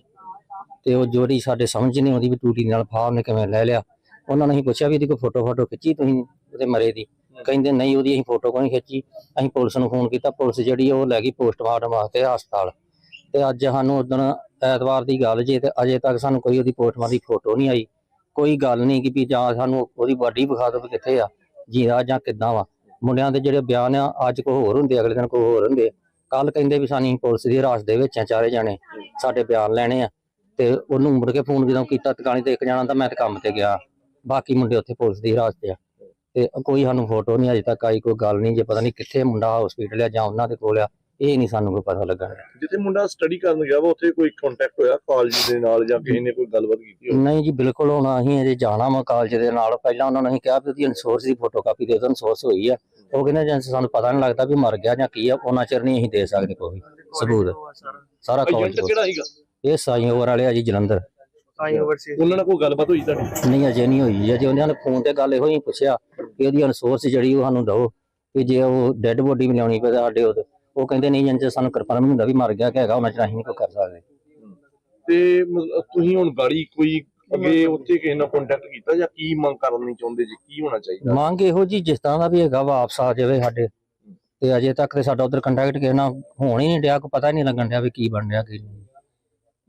ਤੇ ਉਹ ਜੋੜੀ ਸਾਡੇ ਸਮਝ ਨਹੀਂ ਆਉਂਦੀ ਵੀ ਟੂਟੀ ਦੇ ਨਾਲ ਫਾਹਾ ਉਹਨੇ ਕਿਵੇਂ ਲੈ ਲਿਆ। ਉਹਨਾਂ ਨੇ ਅਸੀਂ ਪੁੱਛਿਆ ਵੀ ਇਹਦੀ ਕੋਈ ਫੋਟੋ ਫੋਟੋ ਖਿੱਚੀ ਤੁਸੀਂ ਉਹਦੇ ਮਰੇ ਦੀ? ਕਹਿੰਦੇ ਨਹੀਂ ਉਹਦੀ ਅਸੀਂ ਫੋਟੋ ਕੋਈ ਨਹੀਂ ਖਿੱਚੀ। ਅਸੀਂ ਪੁਲਿਸ ਨੂੰ ਫੋਨ ਕੀਤਾ। ਪੁਲਿਸ ਜਿਹੜੀ ਉਹ ਲੈ ਗਈ ਪੋਸਟਮਾਰਟਮ ਵਾਸਤੇ ਹਸਪਤਾਲ। ਤੇ ਅੱਜ ਸਾਨੂੰ ਉਦੋਂ ਐਤਵਾਰ ਦੀ ਗੱਲ ਜੇ ਤੇ ਅਜੇ ਤੱਕ ਸਾਨੂੰ ਕੋਈ ਉਹਦੀ ਪੋਸਟਮਾਰਟਮ ਦੀ ਫੋਟੋ ਨਹੀਂ ਆਈ। ਕੋਈ ਗੱਲ ਨਹੀਂ ਕਿ ਵੀ ਜਾਂ ਸਾਨੂੰ ਉਹਦੀ ਬਾਡੀ ਵਿਖਾ ਦਿਓ ਵੀ ਕਿੱਥੇ ਆ ਜੀਦਾ ਜਾਂ ਕਿੱਦਾਂ ਵਾ। ਮੁੰਡਿਆਂ ਦੇ ਜਿਹੜੇ ਬਿਆਨ ਆ ਅੱਜ ਕੋਈ ਹੋਰ ਹੁੰਦੇ, ਅਗਲੇ ਦਿਨ ਕੋਈ ਹੋਰ ਹੁੰਦੇ। ਕੱਲ ਕਹਿੰਦੇ ਵੀ ਸਾਨੂੰ ਪੁਲਿਸ ਦੀ ਹਿਰਾਸਤ ਦੇ ਵਿੱਚ ਆ, ਚਾਰੇ ਜਾਣੇ ਸਾਡੇ ਬਿਆਨ ਲੈਣੇ ਆ। ਤੇ ਉਹਨੂੰ ਮੁੜ ਕੇ ਫੋਨ ਜਦੋਂ ਕੀਤਾ, ਟਿਕਾਣੀ ਤੇ ਇੱਕ ਜਾਣਾ ਤਾਂ ਮੈਂ ਤੇ ਕੰਮ ਤੇ ਗਿਆ। ਬਾਕੀ ਮੁੰਡੇ ਉੱਥੇ ਪੁਲਿਸ ਦੀ ਹਿਰਾਸਤ 'ਚ ਆ। ਤੇ ਕੋਈ ਸਾਨੂੰ ਫੋਟੋ ਨਹੀਂ ਅਜੇ ਤੱਕ ਆਈ, ਕੋਈ ਗੱਲ ਨਹੀਂ, ਜੇ ਪਤਾ ਨਹੀਂ ਕਿੱਥੇ ਮੁੰਡਾ ਹਸਪੀਟਲ ਆ ਜਾਂ ਉਹਨਾਂ ਦੇ ਕੋਲ ਆ। ਇਹ ਨਹੀਂ ਸਾਨੂੰ ਕੋਈ ਪਤਾ ਲੱਗਾ ਜਿੱਥੇ ਮੁੰਡਾ ਸਟੱਡੀ ਕਰਨ ਗਿਆ ਵਾ ਉੱਥੇ ਕੋਈ ਕੰਟੈਕਟ ਹੋਇਆ ਕਾਲਜ ਦੇ ਨਾਲ ਜਾਂ ਕਿਸੇ ਨੇ ਕੋਈ ਗੱਲਬਾਤ ਕੀਤੀ ਹੋਵੇ? ਨਹੀਂ ਜੀ ਬਿਲਕੁਲ ਹੁਣ ਅਸੀਂ ਅਜੇ ਜਾਣਾ ਵਾ ਕਾਲਜ ਦੇ ਨਾਲ। ਪਹਿਲਾਂ ਉਹਨਾਂ ਨੂੰ ਅਸੀਂ ਕਿਹਾ ਵੀ ਉਹਦੀ ਇਨਸੋਰਸ ਦੀ ਫੋਟੋਕਾਪੀ ਦੇ ਦਿਓ ਇਨਸੋਰਸ ਹੋਈ ਆ। ਉਹ ਕਹਿੰਦੇ ਜਾਂ ਸਾਨੂੰ ਪਤਾ ਨਹੀਂ ਲੱਗਦਾ ਵੀ ਮਰ ਗਿਆ ਜਾਂ ਕੀ ਆ ਉਹਨਾਂ ਚਿਰ ਨਹੀਂ ਅਸੀਂ ਦੇ ਸਕਦੇ ਕੋਈ ਸਬੂਤ। ਸਾਰਾ ਕਾਲਜ ਕਿਹੜਾ ਸੀਗਾ? ਇਹ ਸਾਈ ਓਵਰ ਵਾਲੇ ਆ ਜੀ ਜਲੰਧਰ। ਉਹਨਾਂ ਨਾਲ ਕੋਈ ਗੱਲਬਾਤ ਹੋਈ ਤੁਹਾਡੀ? ਨਹੀਂ ਅਜੇ ਨਹੀਂ ਹੋਈ ਅਜੇ ਉਹਨਾਂ ਨੇ ਫੋਨ ਤੇ ਗੱਲ ਇਹੋ ਹੀ ਪੁੱਛਿਆ ਕਿ ਉਹਦੀ ਇਨਸੋਰਸ ਜਿਹੜੀ ਉਹ ਸਾਨੂੰ ਦਿਓ ਕਿ ਜੇ ਉਹ ਡੈੱਡ ਬੋਡੀ ਮਿਲਾਉਣੀ ਪਵੇ ਸਾਡੇ ਉਹਦੇ ਉਹ ਕਹਿੰਦੇ ਨਹੀਂ ਜੰਜ ਸਾਨੂੰ ਕਨਫਰਮ ਨਹੀਂ ਹੁੰਦਾ ਵੀ ਮਰ ਗਿਆ ਕਿ ਹੈਗਾ ਉਹਨਾਂ ਚ ਨਹੀਂ ਕੋਈ ਕਰ ਸਕਦੇ। ਤੇ ਮਤਲਬ ਤੁਸੀਂ ਹੁਣ ਗਾੜੀ ਕੋਈ ਅੱਗੇ ਉੱਥੇ ਕਿਸੇ ਨਾਲ ਕੰਟੈਕਟ ਕੀਤਾ ਜਾਂ ਕੀ ਮੰਗ ਕਰਨੀ ਚਾਹੁੰਦੇ ਜੀ? ਕੀ ਹੋਣਾ ਚਾਹੀਦਾ? ਮੰਗ ਇਹੋ ਜੀ ਜਿਸ ਤਰ੍ਹਾਂ ਦਾ ਵੀ ਹੈਗਾ ਵਾਪਸ ਆ ਜਾਵੇ ਸਾਡੇ। ਤੇ ਅਜੇ ਤੱਕ ਤੇ ਸਾਡਾ ਉਧਰ ਕੰਟੈਕਟ ਕਿਸੇ ਨਾਲ ਹੋਣ ਹੀ ਨਹੀਂ ਡਿਆ ਕੋਈ ਪਤਾ ਹੀ ਨਹੀਂ ਲੱਗਣ ਡਿਆ ਵੀ ਕੀ ਬਣ ਰਿਹਾ ਕੀ ਨਹੀਂ।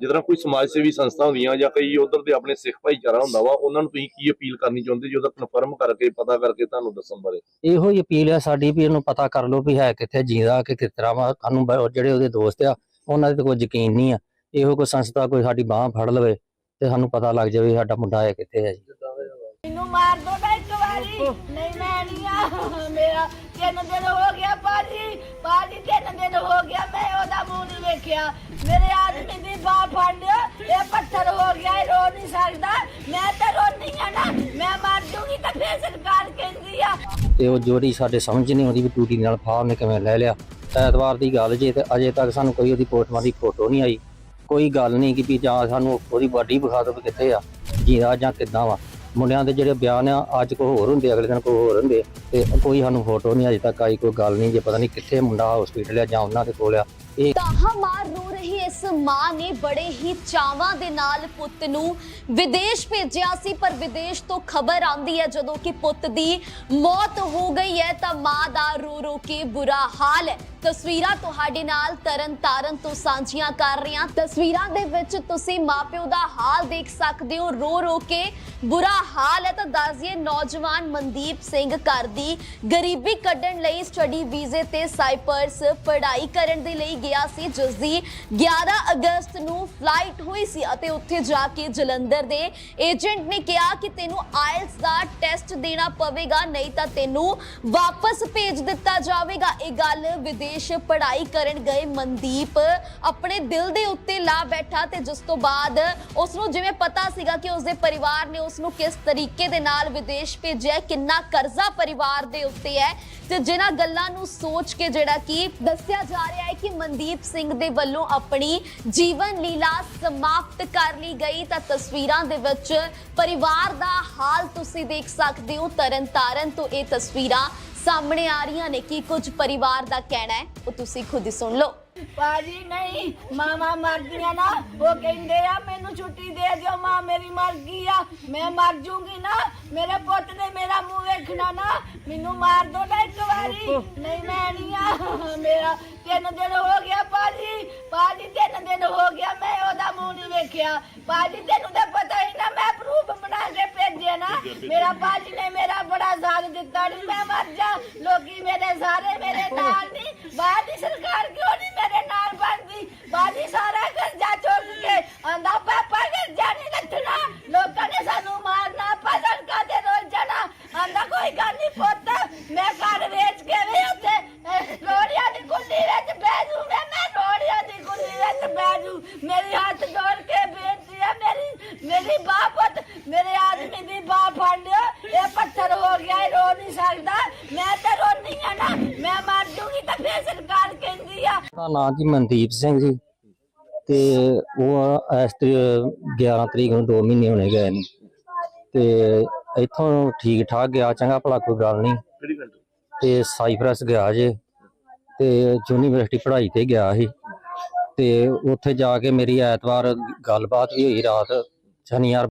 ਜਿਸ ਤਰ੍ਹਾਂ ਕੋਈ ਸਮਾਜ ਸੇਵੀ ਸੰਸਥਾ ਹੁੰਦੀਆਂ ਜਾਂ ਕਈ ਉਧਰ ਦੇ ਆਪਣੇ ਸਿੱਖ ਭਾਈਚਾਰਾ ਹੁੰਦਾ ਵਾ ਉਹਨਾਂ ਨੂੰ ਤੁਸੀਂ ਕੀ ਅਪੀਲ ਕਰਨੀ ਚਾਹੁੰਦੇ ਜੀ ਉਹਦਾ ਕਨਫਰਮ ਕਰਕੇ ਪਤਾ ਕਰਕੇ ਤੁਹਾਨੂੰ ਦੱਸਣ ਬਾਰੇ? ਇਹੋ ਹੀ ਅਪੀਲ ਹੈ ਸਾਡੀ ਵੀ ਇਹਨੂੰ ਪਤਾ ਕਰ ਲਓ ਵੀ ਹੈ ਕਿੱਥੇ ਜਿੰਦਾ ਕਿ ਕਿਸ ਤਰ੍ਹਾਂ ਵਾ। ਸਾਨੂੰ ਜਿਹੜੇ ਉਹਦੇ ਦੋਸਤ ਆ ਉਹਨਾਂ ਦੇ ਤੇ ਕੋਈ ਯਕੀਨ ਨਹੀਂ ਆ। ਇਹੋ ਕੋਈ ਸੰਸਥਾ ਕੋਈ ਸਾਡੀ ਬਾਹ ਫੜ ਲਵੇ ਤੇ ਸਾਨੂੰ ਪਤਾ ਲੱਗ ਜਾਵੇ ਸਾਡਾ ਮੁੰਡਾ ਹੈ ਕਿੱਥੇ ਹੈ ਜੀ। ਮੈਨੂੰ ਮਾਰ ਦੋ ਨਾ ਇੱਕ ਵਾਰੀ। ਨਹੀਂ ਮੈਂ ਨਹੀਂ ਆ। ਮੇਰਾ ਤਿੰਨ ਦਿਨ ਹੋ ਗਿਆ ਬਾਜੀ ਬਾਜੀ ਤਿੰਨ ਦਿਨ ਹੋ ਗਿਆ ਮੈਂ ਉਹਦਾ ਮੂੰਹ ਨਹੀਂ ਵੇਖਿਆ। ਮੇਰੇ ਆਦਮੀ ਦੀ ਬਾਹ ਫੜ ਇਹ ਪੱਥਰ ਹੋ ਗਿਆ, ਇਹ ਰੋ ਨਹੀਂ ਸਕਦਾ। ਮੈਂ ਤਾਂ ਰੋਣੀ ਆ ਨਾ, ਮੈਂ ਮਰ ਜੂਗੀ ਤਾਂ ਫੇਰ ਸਰਕਾਰ ਕਹਿੰਦੀ ਆ। ਤੇ ਉਹ ਜੋੜੀ ਸਾਡੇ ਸਮਝ ਨਹੀਂ ਆਉਂਦੀ ਵੀ ਟੂਟੀ ਨਾਲ ਫਾਹ ਨੇ ਕਿਵੇਂ ਲੈ ਲਿਆ। ਐਤਵਾਰ ਦੀ ਗੱਲ ਜੇ ਤੇ ਅਜੇ ਤੱਕ ਸਾਨੂੰ ਕੋਈ ਉਹਦੀ ਪੋਸਟਮਾਰਟਮ ਦੀ ਫੋਟੋ ਨਹੀਂ ਆਈ। ਕੋਈ ਗੱਲ ਨਹੀਂ ਕਿ ਵੀ ਜਾਂ ਸਾਨੂੰ ਉਹਦੀ ਬਾਡੀ ਵਿਖਾ ਦਿਓ ਵੀ ਕਿੱਥੇ ਆ ਜੀਦਾ ਜਾਂ ਕਿੱਦਾਂ ਵਾ। ਮੁੰਡਿਆਂ ਦੇ ਜਿਹੜੇ ਬਿਆਨ ਆ ਅੱਜ ਕੋ ਹੋਰ ਹੁੰਦੇ, ਅਗਲੇ ਦਿਨ ਕੋ ਹੋਰ ਹੁੰਦੇ, ਤੇ ਕੋਈ ਸਾਨੂੰ ਫੋਟੋ ਨਹੀਂ, ਅਜੇ ਤੱਕ ਆਈ, ਕੋਈ ਗੱਲ ਨਹੀਂ, ਜੇ ਪਤਾ ਨਹੀਂ ਕਿੱਥੇ ਮੁੰਡਾ ਹਸਪੀਟਲ ਆ ਜਾਂ ਉਹਨਾਂ ਦੇ ਕੋਲ ਆ। ਇਹ ਤਾਹਾ ਮਾਰ ਰੋ ਇਸ ਮਾਂ ਨੇ ਬੜੇ ਹੀ ਚਾਵਾਂ ਦੇ ਨਾਲ ਪੁੱਤ ਨੂੰ ਵਿਦੇਸ਼ ਭੇਜਿਆ ਸੀ, ਪਰ ਵਿਦੇਸ਼ ਤੋਂ ਖਬਰ ਆਂਦੀ ਹੈ ਜਦੋਂ ਕਿ ਪੁੱਤ ਦੀ ਮੌਤ ਹੋ ਗਈ ਹੈ, ਤਾਂ ਮਾਂ ਦਾ ਰੋ ਰੋ ਕੇ ਬੁਰਾ ਹਾਲ ਹੈ। ਤਸਵੀਰਾਂ ਤੁਹਾਡੇ ਨਾਲ ਤਰਨ ਤਾਰਨ ਤੋਂ ਸਾਂਝੀਆਂ ਕਰ ਰਹੀਆਂ ਤਸਵੀਰਾਂ ਦੇ ਵਿੱਚ ਤੁਸੀਂ ਮਾਪਿਓ ਦਾ ਹਾਲ ਦੇਖ ਸਕਦੇ ਹੋ। ਰੋ ਰੋ ਕੇ ਬੁਰਾ ਹਾਲ ਹੈ ਤਾਂ ਦੱਸਦੀਏ, ਨੌਜਵਾਨ ਮਨਦੀਪ ਸਿੰਘ ਘਰ ਦੀ ਗਰੀਬੀ ਕੱਢਣ ਲਈ ਸਟੱਡੀ ਵੀਜ਼ੇ ਤੇ ਸਾਈਪਰਸ ਪੜ੍ਹਾਈ ਕਰਨ ਦੇ ਲਈ ਗਿਆ ਸੀ ਜਿਸ ਦੀ 11 ਅਗਸਤ ਨੂੰ ਫਲਾਈਟ ਹੋਈ ਸੀ ਅਤੇ ਉੱਥੇ ਜਾ ਕੇ ਜਲੰਧਰ ਦੇ ਏਜੰਟ ਨੇ ਕਿਹਾ ਕਿ ਤੈਨੂੰ ਆਇਲਸ ਦਾ ਟੈਸਟ ਦੇਣਾ ਪਵੇਗਾ, ਨਹੀਂ ਤਾਂ ਤੈਨੂੰ ਵਾਪਸ ਭੇਜ ਦਿੱਤਾ ਜਾਵੇਗਾ। ਇਹ ਗੱਲ ਵਿਦੇਸ਼ ਪੜ੍ਹਾਈ ਕਰਨ ਗਏ ਮਨਦੀਪ ਆਪਣੇ ਦਿਲ ਦੇ ਉੱਤੇ ਲਾ ਬੈਠਾ ਤੇ ਜਿਸ ਤੋਂ ਬਾਅਦ ਉਸ ਨੂੰ ਜਿਵੇਂ ਪਤਾ ਸੀਗਾ ਕਿ ਉਸਦੇ ਪਰਿਵਾਰ ਨੇ ਉਸ ਨੂੰ ਕਿਸ ਤਰੀਕੇ ਦੇ ਨਾਲ ਵਿਦੇਸ਼ ਭੇਜਿਆ, ਕਿੰਨਾ ਕਰਜ਼ਾ ਪਰਿਵਾਰ ਦੇ ਉੱਤੇ ਹੈ ਤੇ ਜਿਨ੍ਹਾਂ ਗੱਲਾਂ ਨੂੰ ਸੋਚ ਕੇ ਜਿਹੜਾ ਕਿ ਦੱਸਿਆ ਜਾ ਰਿਹਾ ਹੈ ਕਿ ਮਨਦੀਪ ਸਿੰਘ ਦੇ ਵੱਲੋਂ ਆਪਣੀ ਜੀਵਨ ਲੀਲਾ ਸਮਾਪਤ ਕਰ ਲਈ ਗਈ। ਤਾਂ ਤਸਵੀਰਾਂ ਦੇ ਵਿੱਚ ਪਰਿਵਾਰ ਦਾ ਹਾਲ ਤੁਸੀਂ ਦੇਖ ਸਕਦੇ ਹੋ। ਤਰਨ ਤਾਰਨ ਤੋਂ ਇਹ ਤਸਵੀਰਾਂ ਸਾਹਮਣੇ ਆ ਰਹੀਆਂ ਨੇ। ਕਿ ਕੁਝ ਪਰਿਵਾਰ ਦਾ ਕਹਿਣਾ ਹੈ ਉਹ ਤੁਸੀਂ ਖੁਦ ਹੀ ਸੁਣ ਲਓ। ਬਾਜੀ ਨਹੀਂ ਮਾਮਾ ਮਰਦੀਆਂ ਨਾ ਉਹ ਕਹਿੰਦੇ ਆ ਮੈਨੂੰ ਛੁੱਟੀ ਦੇ ਦਿਓ ਮਾਂ ਮੇਰੀ ਮਰ ਗਈ ਆ। ਮੈਂ ਮਰ ਜੂਗੀ ਨਾ ਮੇਰੇ ਪੁੱਤ ਨੇ ਮੇਰਾ ਮੂੰਹ ਵੇਖਣਾ ਨਾ ਮੈਨੂੰ ਮਾਰ ਦੋ ਨਾ ਇੱਕ ਵਾਰੀ। ਨਹੀਂ ਮੈਂ ਨਹੀਂ ਆ ਮੇਰਾ ਤਿੰਨ ਦਿਨ ਹੋ ਗਿਆ ਬਾਜੀ ਬਾਜੀ ਤਿੰਨ ਦਿਨ ਹੋ ਗਿਆ ਮੈਂ ਉਹਦਾ ਮੂੰਹ ਨਹੀਂ ਵੇਖਿਆ। ਬਾਜੀ ਤੈਨੂੰ ਤਾਂ ਪਤਾ ਹੀ ਨਾ ਮੈਂ ਪ੍ਰੂਫ ਬਣਾ ਕੇ ਭੇਜੇ ਨਾ। ਮੇਰਾ ਬਾਜੀ ਨੇ ਮੇਰਾ ਬੜਾ ਸਾਥ ਦਿੱਤਾ ਨਹੀਂ ਮੈਂ ਮਰ ਜਾ। ਲੋਕੀ ਮੇਰੇ ਸਾਰੇ ਮੇਰੇ ਨਾਲ ਨਹੀਂ ਬਾਜੀ ਸਰਕਾਰ ਕਿਉਂ ਨਹੀਂ ਮੇਰੇ ਨਾਲ ਬਣਦੀ? ਬਾਜੀ ਸਾਰਾ ਕਰਜ਼ਾ ਚੁੱਕ ਕੇ ਆਂਦਾ ਪਾਪਾ ਕਰਜ਼ਾ ਨਹੀਂ ਲੱਥਣਾ ਲੋਕਾਂ ਨੇ ਸਾਨੂੰ ਮਾਰਨਾ ਪਸੰਦ ਕਰਦੇ ਰੋਜ਼ ਜਾਣਾ ਆਂਦਾ ਕੋਈ ਗੱਲ ਨਹੀਂ ਪੁੱਤ ਮੈਂ ਘਰ ਵੇਚ ਕੇ ਵੀ ਉੱਥੇ ਅਹ, ਲੋੜੀਆਂ ਦੀ ਕੁੰਡੀ ਵਿੱਚ ਬਹਿ ਜੂ ਮੈਂ ਮੈਂ ਲੋੜੀਆਂ ਦੀ ਕੁੰਡੀ ਵਿੱਚ ਬਹਿ ਜੂ ਮੇਰੀ ਹੱਥ ਜੋੜ ਕੇ ਬੇਨਤੀ ਹੈ ਮੇਰੀ ਮੇਰੀ ਬਾਹ ਪੁੱਤ ਮੇਰੇ ਆਦਮੀ ਦੀ ਬਾਹ ਫੜ ਲਿਓ ਇਹ ਪੱਥਰ ਹੋ ਗਿਆ ਇਹ ਰੋ ਨਹੀਂ ਸਕਦਾ ਮੈਂ ਤਾਂ ਰੋਣੀ ਆ ਨਾ ਮੈਂ ਮਰ ਜੂਗੀ ਤਾਂ ਫੇਰ ਸਰਕਾਰ ਕਹਿੰਦੀ ਆ ਦਾ ਨਾਂ ਜੀ ਮਨਦੀਪ ਸਿੰਘ ਜੀ। ਤੇ ਉਹ ਇਸ ਤੇ 11 ਤਰੀਕ ਨੂੰ 2 ਮਹੀਨੇ ਹੋਣੇ ਗਏ ਨੇ। ਤੇ ਇੱਥੋਂ ਠੀਕ ਠਾਕ ਗਿਆ ਚੰਗਾ ਭਲਾ ਕੋਈ ਗੱਲ ਨਹੀਂ। ਤੇ ਸਾਈਪ੍ਰਸ ਗਿਆ ਜੇ। ਤੇ ਯੂਨੀਵਰਸਿਟੀ ਪੜ੍ਹਾਈ ਤੇ ਗਿਆ ਸੀ। ਤੇ ਉੱਥੇ ਜਾ ਕੇ ਮੇਰੀ ਐਤਵਾਰ ਗੱਲਬਾਤ ਵੀ ਹੋਈ ਰਾਤ। ਸ਼ਨੀਵਾਰ